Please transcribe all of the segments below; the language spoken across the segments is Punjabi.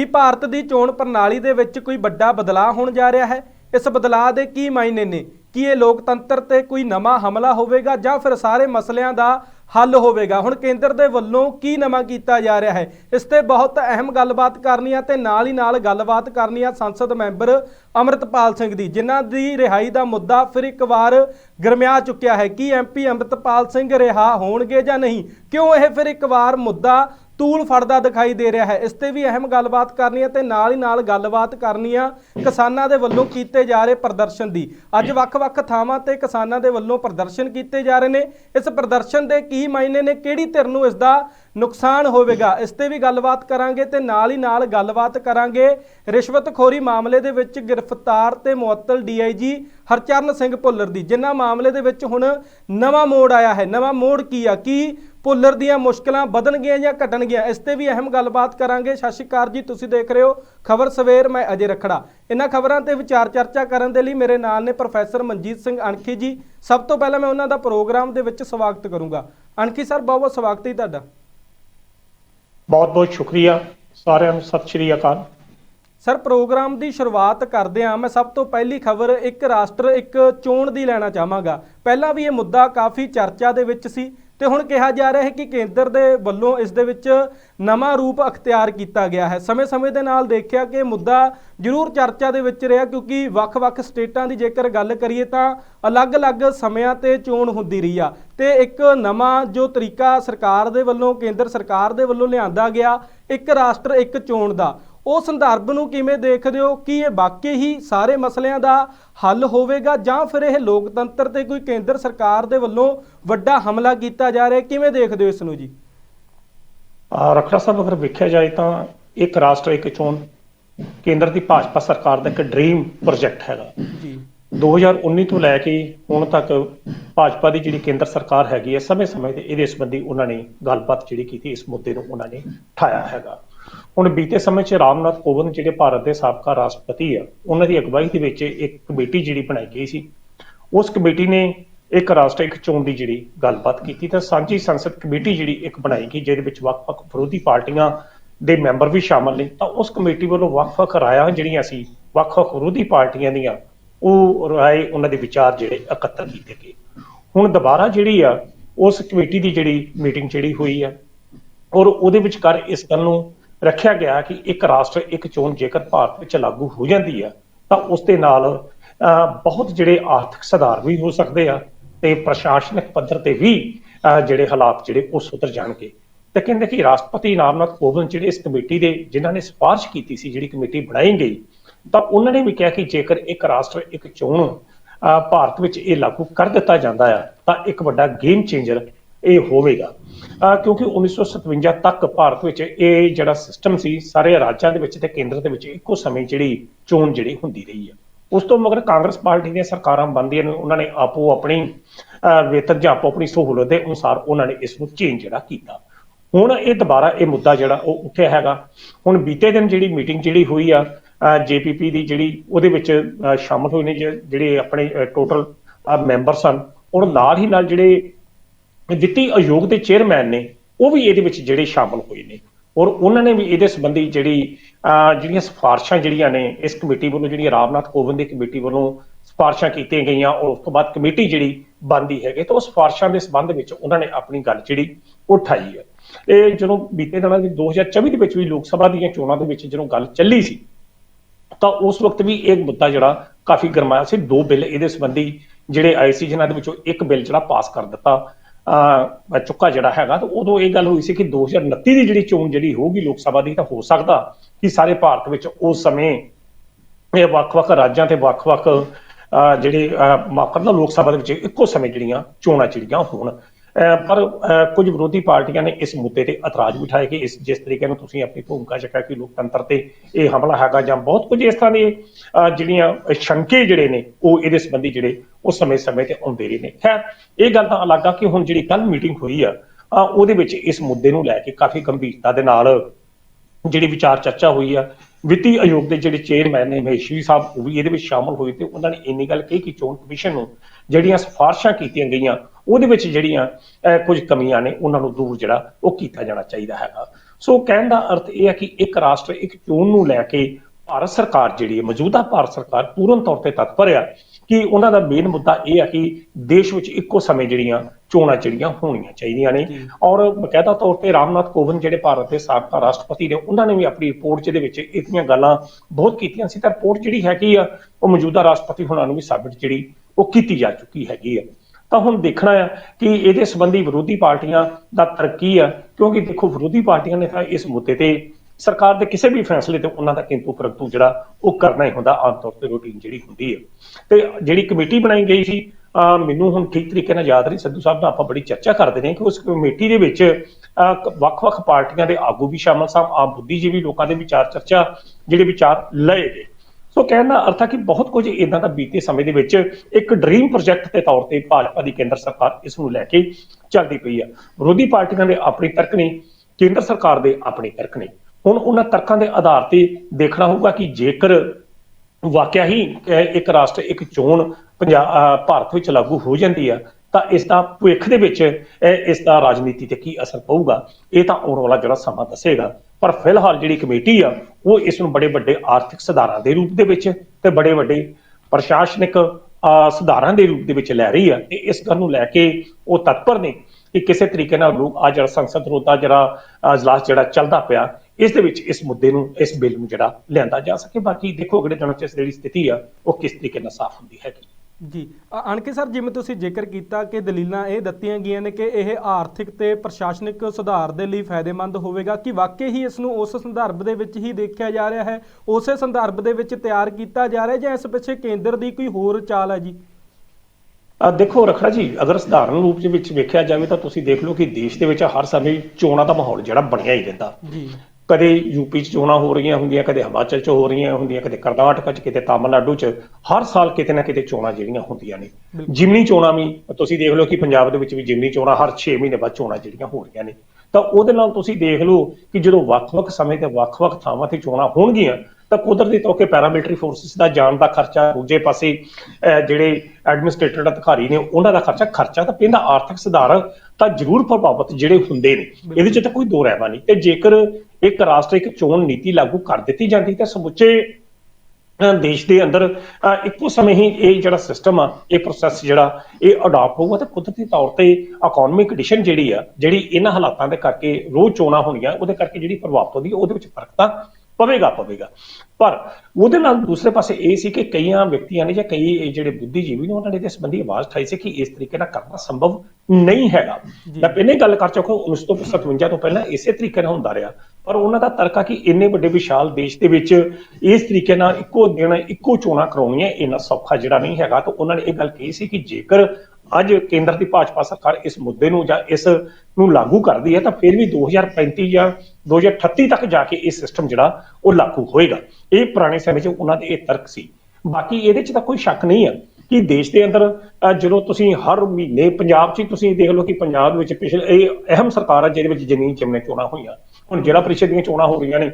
ਕੀ ਭਾਰਤ ਦੀ ਚੋਣ ਪ੍ਰਣਾਲੀ ਦੇ ਵਿੱਚ ਕੋਈ ਵੱਡਾ ਬਦਲਾਅ ਹੋਣ ਜਾ ਰਿਹਾ ਹੈ? ਇਸ ਬਦਲਾਅ ਦੇ ਕੀ ਮਾਇਨੇ ਨੇ? ਕੀ ਇਹ ਲੋਕਤੰਤਰ ਤੇ ਕੋਈ ਨਵਾਂ ਹਮਲਾ ਹੋਵੇਗਾ ਜਾਂ ਫਿਰ ਸਾਰੇ ਮਸਲਿਆਂ ਦਾ ਹੱਲ ਹੋਵੇਗਾ? ਹੁਣ ਕੇਂਦਰ ਦੇ ਵੱਲੋਂ ਕੀ ਨਵਾਂ ਕੀਤਾ ਜਾ ਰਿਹਾ ਹੈ? ਇਸ ਤੇ ਬਹੁਤ ਅਹਿਮ ਗੱਲਬਾਤ ਕਰਨੀ ਆ ਤੇ ਨਾਲ ਹੀ ਨਾਲ ਗੱਲਬਾਤ ਕਰਨੀ ਆ ਸੰਸਦ ਮੈਂਬਰ ਅਮਰਿਤਪਾਲ ਸਿੰਘ ਦੀ, ਜਿਨ੍ਹਾਂ ਦੀ ਰਿਹਾਈ ਦਾ ਮੁੱਦਾ ਫਿਰ ਇੱਕ ਵਾਰ ਗਰਮਿਆ ਚੁੱਕਿਆ ਹੈ। ਕੀ ਐਮਪੀ ਅਮਰਿਤਪਾਲ ਸਿੰਘ ਰਿਹਾ ਹੋਣਗੇ ਜਾਂ ਨਹੀਂ? ਕਿਉਂ ਇਹ ਫਿਰ ਇੱਕ ਵਾਰ ਮੁੱਦਾ ਤੂਲ ਫੜਦਾ ਦਿਖਾਈ ਦੇ ਰਿਹਾ ਹੈ। ਇਸ ਤੇ ਵੀ ਅਹਿਮ ਗੱਲਬਾਤ ਕਰਨੀ ਹੈ ਤੇ ਨਾਲ ਹੀ ਨਾਲ ਗੱਲਬਾਤ ਕਰਨੀ ਆ ਕਿਸਾਨਾਂ ਦੇ ਵੱਲੋਂ ਕੀਤੇ ਜਾ ਰਹੇ ਪ੍ਰਦਰਸ਼ਨ ਦੀ। ਅੱਜ ਵੱਖ-ਵੱਖ ਥਾਵਾਂ ਤੇ ਕਿਸਾਨਾਂ ਦੇ ਵੱਲੋਂ ਪ੍ਰਦਰਸ਼ਨ ਕੀਤੇ ਜਾ ਰਹੇ ਨੇ। ਇਸ ਪ੍ਰਦਰਸ਼ਨ ਦੇ ਕੀ ਮਾਇਨੇ ਨੇ, ਕਿਹੜੀ ਧਿਰ ਨੂੰ ਇਸ ਦਾ ਨੁਕਸਾਨ ਹੋਵੇਗਾ, ਇਸ ਤੇ ਵੀ ਗੱਲਬਾਤ ਕਰਾਂਗੇ ਤੇ ਨਾਲ ਹੀ ਨਾਲ ਗੱਲਬਾਤ ਕਰਾਂਗੇ। ਰਿਸ਼ਵਤਖੋਰੀ ਮਾਮਲੇ ਦੇ ਵਿੱਚ ਗ੍ਰਿਫਤਾਰ ਤੇ ਮੁਅੱਤਲ ਡੀਆਈਜੀ ਹਰਚਰਨ ਸਿੰਘ ਭੁੱਲਰ ਦੀ। ਜਿਨ੍ਹਾਂ ਮਾਮਲੇ ਦੇ ਵਿੱਚ ਹੁਣ ਨਵਾਂ ਮੋੜ ਆਇਆ ਹੈ। ਨਵਾਂ ਮੋੜ ਕੀ ਆ? ਕੀ ਭੁੱਲਰ ਦੀਆਂ ਮੁਸ਼ਕਲਾਂ ਵਧਣਗੀਆਂ ਜਾਂ ਘਟਣਗੀਆਂ ਇਸ ਤੇ ਵੀ ਅਹਿਮ ਗੱਲਬਾਤ ਕਰਾਂਗੇ। ਸਤਿ ਸ਼੍ਰੀ ਅਕਾਲ ਜੀ ਤੁਸੀਂ ਦੇਖ ਰਹੇ ਹੋ ਖਬਰ ਸਵੇਰ ਮੈਂ ਅਜੇ ਰਖੜਾ। ਇਹਨਾਂ ਖਬਰਾਂ ਤੇ ਵਿਚਾਰ ਚਰਚਾ ਕਰਨ ਦੇ ਲਈ ਮੇਰੇ ਨਾਲ ਨੇ ਪ੍ਰੋਫੈਸਰ ਮਨਜੀਤ ਸਿੰਘ ਅਣਖੀ ਜੀ। ਸਭ ਤੋਂ ਪਹਿਲਾਂ ਮੈਂ ਉਹਨਾਂ ਦਾ ਪ੍ਰੋਗਰਾਮ ਦੇ ਵਿੱਚ ਸਵਾਗਤ ਕਰੂੰਗਾ। ਅਣਖੀ ਸਰ ਬਹੁਤ ਬਹੁਤ ਸਵਾਗਤ ਹੈ ਤੁਹਾਡਾ। ਬਹੁਤ ਬਹੁਤ ਸ਼ੁਕਰੀਆ ਸਾਰਿਆਂ ਨੂੰ ਸਤਿ ਸ਼੍ਰੀ ਅਕਾਲ। ਸਰ ਪ੍ਰੋਗਰਾਮ ਦੀ ਸ਼ੁਰੂਆਤ ਕਰਦੇ ਹਾਂ। ਮੈਂ ਸਭ ਤੋਂ ਪਹਿਲੀ ਖਬਰ ਇੱਕ ਰਾਸ਼ਟਰ ਇੱਕ ਚੋਣ ਦੀ ਲੈਣਾ ਚਾਹਾਂਗਾ। ਪਹਿਲਾਂ ਵੀ ਇਹ ਮੁੱਦਾ ਕਾਫੀ ਚਰਚਾ ਦੇ ਵਿੱਚ ਸੀ। ਤੇ ਹੁਣ ਕਿਹਾ ਜਾ ਰਿਹਾ ਹੈ ਕਿ ਕੇਂਦਰ ਦੇ ਵੱਲੋਂ ਇਸ ਦੇ ਵਿੱਚ ਨਵਾਂ ਰੂਪ ਅਖਤਿਆਰ ਕੀਤਾ ਗਿਆ ਹੈ। ਸਮੇਂ-ਸਮੇਂ ਦੇ ਨਾਲ ਦੇਖਿਆ ਕਿ ਮੁੱਦਾ ਜ਼ਰੂਰ ਚਰਚਾ ਦੇ ਵਿੱਚ ਰਿਹਾ ਕਿਉਂਕਿ ਵੱਖ-ਵੱਖ ਸਟੇਟਾਂ ਦੀ ਜੇਕਰ ਗੱਲ ਕਰੀਏ ਤਾਂ ਅਲੱਗ-ਅਲੱਗ ਸਮਿਆਂ ਤੇ ਚੋਣ ਹੁੰਦੀ ਰਹੀ ਆ। ਤੇ ਇੱਕ ਨਵਾਂ ਜੋ ਤਰੀਕਾ ਸਰਕਾਰ ਦੇ ਵੱਲੋਂ, ਕੇਂਦਰ ਸਰਕਾਰ ਦੇ ਵੱਲੋਂ ਲਿਆਂਦਾ ਗਿਆ, ਇੱਕ ਰਾਸ਼ਟਰ, ਇੱਕ ਚੋਣ ਦਾ। ਉਹ ਸੰਦਰਭ ਨੂੰ ਕਿਵੇਂ ਦੇਖਦੇ ਹੋ? ਕਿ ਇਹ ਵਾਕਈ ਹੀ ਸਾਰੇ ਮਸਲਿਆਂ ਦਾ ਹੱਲ ਹੋਵੇਗਾ ਜਾਂ ਫਿਰ ਇਹ ਲੋਕਤੰਤਰ ਤੇ ਕੋਈ ਕੇਂਦਰ ਸਰਕਾਰ ਦੇ ਵੱਲੋਂ ਵੱਡਾ ਹਮਲਾ ਕੀਤਾ ਜਾ ਰਿਹਾ? ਕਿਵੇਂ ਦੇਖਦੇ ਹੋ ਇਸ ਨੂੰ ਜੀ? ਰਖੜਾ ਸਾਹਿਬ ਅਗਰ ਵੇਖਿਆ ਜਾਏ ਤਾਂ ਇੱਕ ਰਾਸ਼ਟਰ ਇੱਕ ਚੋਣ ਕੇਂਦਰ ਦੀ ਭਾਜਪਾ ਸਰਕਾਰ ਦਾ ਇੱਕ ਡ੍ਰੀਮ ਪ੍ਰੋਜੈਕਟ ਹੈਗਾ। ਜੀ। 2019 ਤੋਂ ਲੈ ਕੇ ਹੁਣ ਤੱਕ ਭਾਜਪਾ ਦੀ ਜਿਹੜੀ ਕੇਂਦਰ ਸਰਕਾਰ ਹੈਗੀ ਹੈ ਸਮੇਂ-ਸਮੇਂ ਤੇ ਇਹਦੇ ਸੰਬੰਧੀ ਉਹਨਾਂ ਨੇ ਗੱਲਬਾਤ ਜਿਹੜੀ ਕੀਤੀ ਇਸ ਮੁੱਦੇ ਨੂੰ ਉਹਨਾਂ ਨੇ ਠਾਇਆ ਹੈਗਾ। ਹੁਣ ਬੀਤੇ ਸਮੇਂ 'ਚ ਰਾਮਨਾਥ ਕੋਵਿੰਦ ਜਿਹੜੇ ਭਾਰਤ ਦੇ ਸਾਬਕਾ ਰਾਸ਼ਟਰਪਤੀ ਆ, ਉਹਨਾਂ ਦੀ ਅਗਵਾਈ ਦੇ ਵਿੱਚ ਇੱਕ ਕਮੇਟੀ ਜਿਹੜੀ ਬਣਾਈ ਗਈ ਸੀ। ਉਸ ਕਮੇਟੀ ਨੇ ਇੱਕ ਰਾਸ਼ਟਰ, ਇੱਕ ਚੋਣ ਦੀ ਜਿਹੜੀ ਗੱਲਬਾਤ ਕੀਤੀ ਤਾਂ ਸਾਂਝੀ ਸੰਸਦ ਕਮੇਟੀ ਜਿਹੜੀ ਇੱਕ ਬਣਾਈ ਗਈ, ਜਿਹਦੇ ਵਿੱਚ ਵੱਖ-ਵੱਖ ਵਿਰੋਧੀ ਪਾਰਟੀਆਂ ਦੇ ਮੈਂਬਰ ਵੀ ਸ਼ਾਮਲ ਨੇ। ਤਾਂ ਉਸ ਕਮੇਟੀ ਵੱਲੋਂ ਵੱਖ-ਵੱਖ ਰਾਇਆਂ ਜਿਹੜੀਆਂ ਸੀ, ਵੱਖ-ਵੱਖ ਵਿਰੋਧੀ ਪਾਰਟੀਆਂ ਦੀਆਂ, ਉਹ ਰਾਏ ਉਹਨਾਂ ਦੇ ਵਿਚਾਰ ਜਿਹੜੇ ਇਕੱਤਰ ਕੀਤੇ ਗਏ। ਹੁਣ ਦੁਬਾਰਾ ਜਿਹੜੀ ਆ, ਉਸ ਕਮੇਟੀ ਦੀ ਜਿਹੜੀ ਮੀਟਿੰਗ ਜਿਹੜੀ ਹੋਈ ਆ, ਔਰ ਉਹਦੇ ਵਿਚਕਾਰ ਇਸ ਗੱਲ ਨੂੰ ਰੱਖਿਆ ਗਿਆ ਕਿ ਇੱਕ ਰਾਸ਼ਟਰ ਇੱਕ ਚੋਣ ਜੇਕਰ ਭਾਰਤ ਵਿੱਚ ਲਾਗੂ ਹੋ ਜਾਂਦੀ ਆ ਤਾਂ ਉਸ ਦੇ ਨਾਲ ਬਹੁਤ ਜਿਹੜੇ ਆਰਥਿਕ ਸੁਧਾਰ ਵੀ ਹੋ ਸਕਦੇ ਆ ਤੇ ਪ੍ਰਸ਼ਾਸਨਿਕ ਪੱਧਰ ਤੇ ਵੀ ਜਿਹੜੇ ਹਾਲਾਤ ਜਿਹੜੇ ਉਹ ਸੁਧਰ ਜਾਣਗੇ। ਤੇ ਕਹਿੰਦੇ ਕਿ ਰਾਸ਼ਟਰਪਤੀ ਰਾਮਨਾਥ ਕੋਵਿੰਦ ਜਿਹੜੇ ਇਸ ਕਮੇਟੀ ਦੇ ਜਿਨ੍ਹਾਂ ਨੇ ਸਿਫਾਰਿਸ਼ ਕੀਤੀ ਸੀ ਜਿਹੜੀ ਕਮੇਟੀ ਬਣਾਈ ਗਈ ਤਾਂ ਉਹਨਾਂ ਨੇ ਵੀ ਕਿਹਾ ਕਿ ਜੇਕਰ ਇੱਕ ਰਾਸ਼ਟਰ ਇੱਕ ਚੋਣ ਅਹ, ਭਾਰਤ ਵਿੱਚ ਇਹ ਲਾਗੂ ਕਰ ਦਿੱਤਾ ਜਾਂਦਾ ਆ ਤਾਂ ਇੱਕ ਵੱਡਾ ਗੇਮ ਚੇਂਜਰ ਇਹ ਹੋਵੇਗਾ। ਅਹ, ਕਿਉਂਕਿ 1957 ਤੱਕ ਭਾਰਤ ਵਿੱਚ ਇਹ ਜਿਹੜਾ ਸਿਸਟਮ ਸੀ ਸਾਰੇ ਰਾਜਾਂ ਦੇ ਵਿੱਚ ਤੇ ਕੇਂਦਰ ਦੇ ਵਿੱਚ ਇੱਕੋ ਸਮੇਂ ਜਿਹੜੀ ਚੋਣ ਜਿਹੜੀ ਹੁੰਦੀ ਰਹੀ ਹੈ। ਉਸ ਤੋਂ ਮਗਰ ਕਾਂਗਰਸ ਪਾਰਟੀ ਦੀਆਂ ਸਰਕਾਰਾਂ ਬਣਦੀਆਂ ਨੇ ਉਹਨਾਂ ਨੇ ਆਪੋ ਆਪਣੀ ਵੇਤਨ ਜਾਂ ਆਪੋ ਆਪਣੀ ਸਹੂਲਤ ਦੇ ਅਨੁਸਾਰ ਉਹਨਾਂ ਨੇ ਇਸ ਨੂੰ ਚੇਂਜ ਜਿਹੜਾ ਕੀਤਾ। ਹੁਣ ਇਹ ਦੁਬਾਰਾ ਇਹ ਮੁੱਦਾ ਜਿਹੜਾ ਉਹ ਉੱਠਿਆ ਹੈਗਾ। ਹੁਣ ਬੀਤੇ ਦਿਨ ਜਿਹੜੀ ਮੀਟਿੰਗ ਜਿਹੜੀ ਹੋਈ ਆ ਜੇਪੀਪੀ ਦੀ ਜਿਹੜੀ ਉਹਦੇ ਵਿੱਚ ਅਹ, ਸ਼ਾਮਲ ਹੋਏ ਨੇ ਜਿਹੜੇ ਆਪਣੇ ਟੋਟਲ ਮੈਂਬਰ ਸਨ ਔਰ ਨਾਲ ਹੀ ਨਾਲ ਜਿਹੜੇ ਵਿੱਤੀ ਆਯੋਗ ਦੇ ਚੇਅਰਮੈਨ ਨੇ ਉਹ ਵੀ ਇਹਦੇ ਵਿੱਚ ਜਿਹੜੇ ਸ਼ਾਮਲ ਹੋਏ ਨੇ। ਔਰ ਉਹਨਾਂ ਨੇ ਵੀ ਇਹਦੇ ਸੰਬੰਧੀ ਜਿਹੜੀ ਅਹ, ਜਿਹੜੀਆਂ ਸਿਫਾਰਸ਼ਾਂ ਜਿਹੜੀਆਂ ਨੇ ਇਸ ਕਮੇਟੀ ਵੱਲੋਂ ਜਿਹੜੀਆਂ ਰਾਮਨਾਥ ਕੋਵਿੰਦ ਦੀ ਕਮੇਟੀ ਵੱਲੋਂ ਸਿਫਾਰਸ਼ਾਂ ਕੀਤੀਆਂ ਗਈਆਂ ਔਰ ਉਸ ਤੋਂ ਬਾਅਦ ਕਮੇਟੀ ਜਿਹੜੀ ਬਣਦੀ ਹੈਗੀ ਤਾਂ ਉਹ ਸਿਫਾਰਸ਼ਾਂ ਦੇ ਸੰਬੰਧ ਵਿੱਚ ਉਹਨਾਂ ਨੇ ਆਪਣੀ ਗੱਲ ਜਿਹੜੀ ਉਠਾਈ ਹੈ। ਇਹ ਜਦੋਂ ਬੀਤੇ ਦਿਨਾਂ ਵਿੱਚ 2024 ਦੇ ਵਿੱਚ ਵੀ ਲੋਕ ਸਭਾ ਦੀਆਂ ਚੋਣਾਂ ਦੇ ਵਿੱਚ ਜਦੋਂ ਗੱਲ ਚੱਲੀ ਸੀ ਤਾਂ ਉਸ ਵਕਤ ਵੀ ਇਹ ਮੁੱਦਾ ਜਿਹੜਾ ਕਾਫੀ ਗਰਮਾਇਆ ਸੀ। ਦੋ ਬਿੱਲ ਇਹਦੇ ਸੰਬੰਧੀ ਜਿਹੜੇ ਆਏ ਸੀ ਜਿਨ੍ਹਾਂ ਦੇ ਵਿੱਚੋਂ ਇੱਕ ਬਿੱਲ ਜਿਹੜਾ ਪਾਸ ਕਰ ਦਿੱਤਾ ਚੁੱਕਾ ਜਿਹੜਾ ਹੈਗਾ, ਤਾਂ ਉਦੋਂ ਇਹ ਗੱਲ ਹੋਈ ਸੀ ਕਿ 2029 ਦੀ ਜਿਹੜੀ ਚੋਣ ਜਿਹੜੀ ਹੋਊਗੀ ਲੋਕ ਸਭਾ ਦੀ, ਤਾਂ ਹੋ ਸਕਦਾ ਕਿ ਸਾਰੇ ਭਾਰਤ ਵਿੱਚ ਉਸ ਸਮੇਂ ਇਹ ਵੱਖ-ਵੱਖ ਰਾਜਾਂ ਤੇ ਵੱਖ-ਵੱਖ, ਅਹ, ਜਿਹੜੇ, ਅਹ ਮਾਫ ਕਰਨਾ ਲੋਕ ਸਭਾ ਦੇ ਵਿੱਚ ਇੱਕੋ ਸਮੇਂ ਜਿਹੜੀਆਂ ਚੋਣਾਂ, ਜਿਹੜੀਆਂ ਹੋਣ। ਪਰ, ਅਹ ਕੁਝ ਵਿਰੋਧੀ ਪਾਰਟੀਆਂ ਨੇ ਇਸ ਮੁੱਦੇ ਤੇ ਇਤਰਾਜ਼ ਵੀ ਕਿ ਇਸ, ਜਿਸ ਤਰੀਕੇ ਨਾਲ ਤੁਸੀਂ ਆਪਣੀ ਭੂਮਿਕਾ ਚੱਕਿਆ ਕਿ ਲੋਕਤੰਤਰ ਤੇ ਇਹ ਹਮਲਾ ਹੈਗਾ ਜਾਂ ਬਹੁਤ ਕੁਝ ਇਸ ਤਰ੍ਹਾਂ ਦੇ ਜਿਹੜੀਆਂ ਸ਼ੰਕੇ ਜਿਹੜੇ ਨੇ, ਉਹ ਇਹਦੇ ਸੰਬੰਧੀ ਜਿਹੜੇ ਉਹ ਸਮੇਂ-ਸਮੇਂ ਤੇ ਆਉਂਦੇ ਰਹੇ ਨੇ। ਖੈਰ, ਇਹ ਗੱਲ ਤਾਂ ਅਲੱਗ ਆ ਕਿ ਹੁਣ ਜਿਹੜੀ ਕੱਲ ਮੀਟਿੰਗ ਹੋਈ ਆ ਉਹਦੇ ਵਿੱਚ ਇਸ ਮੁੱਦੇ ਨੂੰ ਲੈ ਕੇ ਕਾਫੀ ਗੰਭੀਰਤਾ ਦੇ ਨਾਲ ਜਿਹੜੀ ਵਿਚਾਰ ਚਰਚਾ ਹੋਈ ਆ, ਵਿੱਤੀ ਆਯੋਗ ਦੇ ਜਿਹੜੇ ਚੇਅਰਮੈਨ ਨੇ ਮਹੇਸ਼ਵੀ ਸਾਹਿਬ, ਉਹ ਵੀ ਇਹਦੇ ਵਿੱਚ ਸ਼ਾਮਲ ਹੋਏ ਤੇ ਉਹਨਾਂ ਨੇ ਇੰਨੀ ਗੱਲ ਕਹੀ ਕਿ ਚੋਣ ਕਮਿਸ਼ਨ ਨੂੰ ਜਿਹੜੀਆਂ ਸਿਫਾਰਸ਼ਾਂ ਕੀਤੀਆਂ ਗਈਆਂ ਉਹਦੇ ਵਿੱਚ ਜਿਹੜੀਆਂ ਕੁਝ ਕਮੀਆਂ ਨੇ ਉਹਨਾਂ ਨੂੰ ਦੂਰ ਜਿਹੜਾ ਉਹ ਕੀਤਾ ਜਾਣਾ ਚਾਹੀਦਾ ਹੈਗਾ। ਸੋ ਕਹਿਣ ਦਾ ਅਰਥ ਇਹ ਹੈ ਕਿ ਇੱਕ ਰਾਸ਼ਟਰ ਇੱਕ ਚੋਣ ਨੂੰ ਲੈ ਕੇ ਭਾਰਤ ਸਰਕਾਰ ਜਿਹੜੀ ਹੈ ਮੌਜੂਦਾ ਭਾਰਤ ਸਰਕਾਰ ਪੂਰਨ ਤੌਰ ਤੇ ਤਤਪਰ ਆ ਕਿ ਉਹਨਾਂ ਦਾ ਮੇਨ ਮੁੱਦਾ ਇਹ ਹੈ ਕਿ ਦੇਸ਼ ਵਿੱਚ ਇੱਕੋ ਸਮੇਂ ਜਿਹੜੀਆਂ ਚੋਣਾਂ ਜਿਹੜੀਆਂ ਹੋਣੀਆਂ ਚਾਹੀਦੀਆਂ ਨੇ। ਔਰ ਬਕਾਇਦਾ ਤੌਰ ਤੇ ਰਾਮਨਾਥ ਕੋਵਿੰਦ ਜਿਹੜੇ ਭਾਰਤ ਦੇ ਸਾਬਕਾ ਰਾਸ਼ਟਰਪਤੀ ਨੇ ਉਹਨਾਂ ਨੇ ਵੀ ਆਪਣੀ ਰਿਪੋਰਟ 'ਚ ਦੇ ਵਿੱਚ ਇਤਨੀਆਂ ਗੱਲਾਂ ਬਹੁਤ ਕੀਤੀਆਂ ਸੀ। ਤਾਂ ਰਿਪੋਰਟ ਜਿਹੜੀ ਹੈਗੀ ਆ ਉਹ ਮੌਜੂਦਾ ਰਾਸ਼ਟਰਪਤੀ ਹੁਣਾਂ ਨੂੰ ਵੀ ਸਾਬਿਤ ਜਿਹੜੀ ਉਹ ਕੀਤੀ ਜਾ ਚੁੱਕੀ ਹੈਗੀ ਆ। ਤਾਂ ਹੁਣ ਦੇਖਣਾ ਆ ਕਿ ਇਹਦੇ ਸੰਬੰਧੀ ਵਿਰੋਧੀ ਪਾਰਟੀਆਂ ਦਾ ਤਰੱਕੀ ਆ, ਕਿਉਂਕਿ ਦੇਖੋ ਵਿਰੋਧੀ ਪਾਰਟੀਆਂ ਨੇ ਤਾਂ ਇਸ ਮੁੱਦੇ ਤੇ ਸਰਕਾਰ ਦੇ ਕਿਸੇ ਵੀ ਫੈਸਲੇ ਤੇ ਉਹਨਾਂ ਦਾ ਕਿੰਤੂ ਪਰੰਤੂ ਜਿਹੜਾ ਉਹ ਕਰਨਾ ਹੀ ਹੁੰਦਾ, ਆਮ ਤੌਰ ਤੇ ਰੂਟੀਨ ਜਿਹੜੀ ਹੁੰਦੀ ਹੈ ਤੇ ਜਿਹੜੀ ਕਮੇਟੀ ਬਣਾਈ ਗਈ ਸੀ ਮੈਨੂੰ ਹੁਣ ਠੀਕ ਤਰੀਕੇ ਨਾਲ ਯਾਦ ਨਹੀਂ, ਸਿੱਧੂ ਸਾਹਿਬ ਨਾਲ ਆਪਾਂ ਬੜੀ ਚਰਚਾ ਕਰਦੇ ਨੇ ਕਿ ਉਸ ਕਮੇਟੀ ਦੇ ਵਿੱਚ ਵੱਖ-ਵੱਖ ਪਾਰਟੀਆਂ ਦੇ ਆਗੂ ਵੀ ਸ਼ਾਮਲ ਸਨ, ਆਮ ਬੁੱਧੀਜੀਵੀ ਲੋਕਾਂ ਦੇ ਵਿਚਾਰ ਚਰਚਾ ਜਿਹੜੇ ਵਿਚਾਰ ਲਏ ਗਏ। ਸੋ ਕਹਿਣ ਦਾ ਅਰਥ ਹੈ ਕਿ ਬਹੁਤ ਕੁਝ ਇਦਾਂ ਦਾ ਬੀਤੇ ਸਮੇਂ ਦੇ ਵਿੱਚ ਇੱਕ ਡ੍ਰੀਮ ਪ੍ਰੋਜੈਕਟ ਦੇ ਤੌਰ ਤੇ ਭਾਜਪਾ ਦੀ ਕੇਂਦਰ ਸਰਕਾਰ ਇਸ ਨੂੰ ਲੈ ਕੇ ਚੱਲਦੀ ਪਈ ਆ। ਵਿਰੋਧੀ ਪਾਰਟੀਆਂ ਦੇ ਆਪਣੀ ਤਰਕ ਨੇ ਕੇਂਦਰ ਸਰਕਾਰ ਦੇ ਆਪਣੇ ਤਰਕ ਨੇ ਹੁਣ ਉਹਨਾਂ ਤਰਕਾਂ ਦੇ ਆਧਾਰ ਤੇ ਦੇਖਣਾ ਹੋਊਗਾ ਕਿ ਜੇਕਰ ਵਾਕਿਆ ਹੀ ਇੱਕ ਰਾਸ਼ਟਰ, ਇੱਕ ਚੋਣ ਪੰਜਾਬ ਭਾਰਤ ਵਿੱਚ ਲਾਗੂ ਹੋ ਜਾਂਦੀ ਆ, ਤਾਂ ਇਸ ਦਾ ਭਵਿੱਖ ਦੇ ਵਿੱਚ ਇਹ ਇਸ ਦਾ ਰਾਜਨੀਤੀ ਤੇ ਕੀ ਅਸਰ ਪਊਗਾ, ਇਹ ਤਾਂ ਆਉਣ ਵਾਲਾ ਜਿਹੜਾ ਸਮਾਂ ਦੱਸੇਗਾ। ਪਰ ਫਿਲਹਾਲ ਜਿਹੜੀ ਕਮੇਟੀ ਆ, ਉਹ ਇਸ ਨੂੰ ਬੜੇ ਵੱਡੇ ਆਰਥਿਕ ਸੁਧਾਰਾਂ ਦੇ ਰੂਪ ਦੇ ਵਿੱਚ ਤੇ ਬੜੇ ਵੱਡੇ ਪ੍ਰਸ਼ਾਸਨਿਕ ਸੁਧਾਰਾਂ ਦੇ ਰੂਪ ਦੇ ਵਿੱਚ ਲੈ ਰਹੀ ਆ ਤੇ ਇਸ ਗੱਲ ਨੂੰ ਲੈ ਕੇ ਉਹ ਤਤਪਰ ਨੇ ਕਿ ਕਿਸੇ ਤਰੀਕੇ ਨਾਲ ਲੋਕ ਆ ਜਿਹੜਾ ਸੰਸਦ ਰੋਦਾ ਜਿਹੜਾ ਅਜਲਾਸ ਜਿਹੜਾ ਚੱਲਦਾ ਪਿਆ, ਇਸ ਦੇ ਵਿੱਚ ਇਸ ਮੁੱਦੇ ਨੂੰ, ਇਸ ਬਿੱਲ ਨੂੰ ਜਿਹੜਾ ਲਿਆਂਦਾ ਜਾ ਸਕੇ। ਬਾਕੀ ਦੇਖੋ ਅਗਲੇ ਦਿਨਾਂ 'ਚ ਇਸ ਜਿਹੜੀ ਸਥਿਤੀ ਆ, ਉਹ ਕਿਸ ਤਰੀਕੇ ਨਾਲ ਸਾਫ਼ ਹੁੰਦੀ ਹੈਗੀ। ਜੀ। ਅਣਕੇ ਸਰ ਜਿਵੇਂ ਤੁਸੀਂ ਜ਼ਿਕਰ ਕੀਤਾ ਕਿ ਦਲੀਲਾਂ ਇਹ ਦਿੱਤੀਆਂ ਗਈਆਂ ਨੇ ਕਿ ਇਹ ਆਰਥਿਕ ਤੇ ਪ੍ਰਸ਼ਾਸਨਿਕ ਸੁਧਾਰ ਦੇ ਲਈ ਫਾਇਦੇਮੰਦ ਹੋਵੇਗਾ ਕਿ ਵਾਕਈ ਹੀ ਇਸ ਨੂੰ ਉਸ ਸੰਦਰਭ ਦੇ ਵਿੱਚ ਹੀ ਦੇਖਿਆ ਜਾ ਰਿਹਾ ਹੈ ਉਸੇ ਸੰਦਰਭ ਦੇ ਵਿੱਚ ਤਿਆਰ ਕੀਤਾ ਜਾ ਰਿਹਾ ਜਾਂ ਇਸ ਪਿੱਛੇ ਕੇਂਦਰ ਦੀ ਕੋਈ ਹੋਰ ਚਾਲ ਹੈ ਜੀ? ਆ ਦੇਖੋ ਰਖੜਾ ਜੀ ਅਗਰ ਸਧਾਰਨ ਰੂਪ ਦੇ ਵਿੱਚ ਵੇਖਿਆ ਜਾਵੇ ਤਾਂ ਤੁਸੀਂ ਦੇਖ ਲਓ ਕਿ ਦੇਸ਼ ਦੇ ਵਿੱਚ ਹਰ ਸਮੇਂ ਚੋਣਾਂ ਦਾ ਮਾਹੌਲ ਜਿਹੜਾ ਬਣਿਆ ਹੀ ਰਹਿੰਦਾ। ਜੀ। ਕਦੇ ਯੂਪੀ 'ਚ ਚੋਣਾਂ ਹੋ ਰਹੀਆਂ ਹੁੰਦੀਆਂ ਕਦੇ ਹਿਮਾਚਲ 'ਚ ਹੋ ਰਹੀਆਂ ਹੁੰਦੀਆਂ ਕਦੇ ਕਰਨਾਟਕ 'ਚ ਕਿਤੇ ਤਾਮਿਲਨਾਡੂ 'ਚ ਹਰ ਸਾਲ ਕਿਤੇ ਨਾ ਕਿਤੇ ਚੋਣਾਂ ਜਿਹੜੀਆਂ ਹੁੰਦੀਆਂ ਨੇ। ਜਿਮਨੀ ਚੋਣਾਂ ਵੀ ਤੁਸੀਂ ਦੇਖ ਲਓ ਕਿ ਪੰਜਾਬ ਦੇ ਵਿੱਚ ਵੀ ਜਿਮਨੀ ਚੋਣਾਂ ਹਰ 6 ਮਹੀਨੇ ਬਾਅਦ ਚੋਣਾਂ ਜਿਹੜੀਆਂ ਹੋ ਰਹੀਆਂ ਨੇ ਤਾਂ ਉਹਦੇ ਨਾਲ ਤੁਸੀਂ ਦੇਖ ਲਓ ਕਿ ਜਦੋਂ ਵੱਖ-ਵੱਖ ਸਮੇਂ ਤੇ ਵੱਖ-ਵੱਖ ਥਾਵਾਂ ਤੇ ਚੋਣਾਂ ਹੋਣਗੀਆਂ ਤਾਂ ਕੁਦਰਤੀ ਤੌਰ ਤੇ ਪੈਰਾਮਿਲਟਰੀ ਫੋਰਸਿਸ ਦਾ ਜਾਣ ਦਾ ਖਰਚਾ, ਦੂਜੇ ਪਾਸੇ ਜਿਹੜੇ ਐਡਮਿਨਿਸਟ੍ਰੇਟਰ ਅਧਿਕਾਰੀ ਨੇ, ਉਹਨਾਂ ਦਾ ਖਰਚਾ ਖਰਚਾ ਤਾਂ ਪੈਂਦਾ ਆਰਥਿਕ ਸੁਧਾਰ ਤਾਂ ਜ਼ਰੂਰ ਪ੍ਰਭਾਵਿਤ ਜਿਹੜੇ ਹੁੰਦੇ ਨੇ। ਇਹਦੇ 'ਚ ਤਾਂ ਕੋਈ ਦੋ ਰਹਿਵਾ ਨਹੀਂ। ਤੇ ਜੇਕਰ ਇੱਕ ਰਾਸ਼ਟਰ, ਇੱਕ ਚੋਣ ਨੀਤੀ ਲਾਗੂ ਕਰ ਦਿੱਤੀ ਜਾਂਦੀ, ਤਾਂ ਸਮੁੱਚੇ ਦੇਸ਼ ਦੇ ਅੰਦਰ ਇੱਕੋ ਸਮੇਂ ਹੀ ਇਹ ਜਿਹੜਾ ਸਿਸਟਮ ਆ, ਇਹ ਪ੍ਰੋਸੈਸ ਜਿਹੜਾ ਇਹ ਅਡਾਪਟ ਹੋਊਗਾ, ਤੇ ਕੁਦਰਤੀ ਤੌਰ ਤੇ ਇਕਨੋਮਿਕ ਕੰਡੀਸ਼ਨ ਜਿਹੜੀ ਆ, ਜਿਹੜੀ ਇਹਨਾਂ ਹਾਲਾਤਾਂ ਦੇ ਕਰਕੇ ਰੋਜ਼ ਚੋਣਾਂ ਹੋਣੀਆਂ, ਉਹਦੇ ਕਰਕੇ ਜਿਹੜੀ ਪ੍ਰਭਾਵਿਤ ਹੁੰਦੀ ਹੈ ਉਹਦੇ ਵਿੱਚ ਫ਼ਰਕ ਤਾਂ ਪਵੇਗਾ ਪਵੇਗਾ। ਪਰ ਉਹਦੇ ਨਾਲ ਦੂਸਰੇ ਪਾਸੇ ਇਹ ਸੀ ਕਿ ਕਈਆਂ ਵਿਅਕਤੀਆਂ ਨੇ ਜਾਂ ਕਈ ਜਿਹੜੇ ਬੁੱਧੀਜੀਵੀ ਨੇ ਉਹਨਾਂ ਨੇ ਇਸ ਸੰਬੰਧੀ ਆਵਾਜ਼ ਉਠਾਈ ਸੀ ਕਿ ਇਸ ਤਰੀਕੇ ਨਾਲ ਕਰਨਾ ਸੰਭਵ ਨਹੀਂ ਹੈਗਾ। ਮੈਂ ਪਹਿਲੇ ਗੱਲ ਕਰ ਚੁੱਕਾ 1957 ਤੋਂ ਪਹਿਲਾਂ ਇਸੇ ਤਰੀਕੇ ਨਾਲ ਹੁੰਦਾ ਰਿਹਾ। ਪਰ ਉਹਨਾਂ ਦਾ ਤਰਕ ਆ ਕਿ ਇੰਨੇ ਵੱਡੇ ਵਿਸ਼ਾਲ ਦੇਸ਼ ਦੇ ਵਿੱਚ ਇਸ ਤਰੀਕੇ ਨਾਲ ਇੱਕੋ ਦਿਨ ਇੱਕੋ ਚੋਣਾਂ ਕਰਾਉਣੀਆਂ ਇੰਨਾ ਸੌਖਾ ਜਿਹੜਾ ਨਹੀਂ ਹੈਗਾ ਤਾਂ ਉਹਨਾਂ ਨੇ ਇਹ ਗੱਲ ਕਹੀ ਸੀ ਕਿ ਜੇਕਰ ਅੱਜ ਕੇਂਦਰ ਦੀ ਭਾਜਪਾ ਸਰਕਾਰ ਇਸ ਮੁੱਦੇ ਨੂੰ ਜਾਂ ਇਸ ਨੂੰ ਲਾਗੂ ਕਰਦੀ ਹੈ ਤਾਂ ਫਿਰ ਵੀ 2035 ਜਾਂ 2038 ਤੱਕ ਜਾ ਕੇ ਇਹ ਸਿਸਟਮ ਜਿਹੜਾ ਉਹ ਲਾਗੂ ਹੋਏਗਾ। ਇਹ ਪੁਰਾਣੇ ਸਮੇਂ 'ਚ ਉਹਨਾਂ ਦੇ ਇਹ ਤਰਕ ਸੀ। ਬਾਕੀ ਇਹਦੇ 'ਚ ਤਾਂ ਕੋਈ ਸ਼ੱਕ ਨਹੀਂ ਹੈ ਕਿ ਦੇਸ਼ ਦੇ ਅੰਦਰ ਜਦੋਂ ਤੁਸੀਂ ਹਰ ਮਹੀਨੇ ਪੰਜਾਬ 'ਚ ਤੁਸੀਂ ਦੇਖ ਲਓ ਕਿ ਪੰਜਾਬ ਵਿੱਚ ਪਿਛਲੇ, ਇਹ ਅਹਿਮ ਸਰਕਾਰ ਹੈ ਜਿਹਦੇ ਵਿੱਚ ਜਿੰਨੀ ਚਿਮਨੇ ਚੋਣਾਂ ਹੋਈਆਂ। ਹੁਣ ਜ਼ਿਲ੍ਹਾ ਪ੍ਰੀਸ਼ਦ ਦੀਆਂ ਚੋਣਾਂ ਹੋ ਰਹੀਆਂ ਨੇ।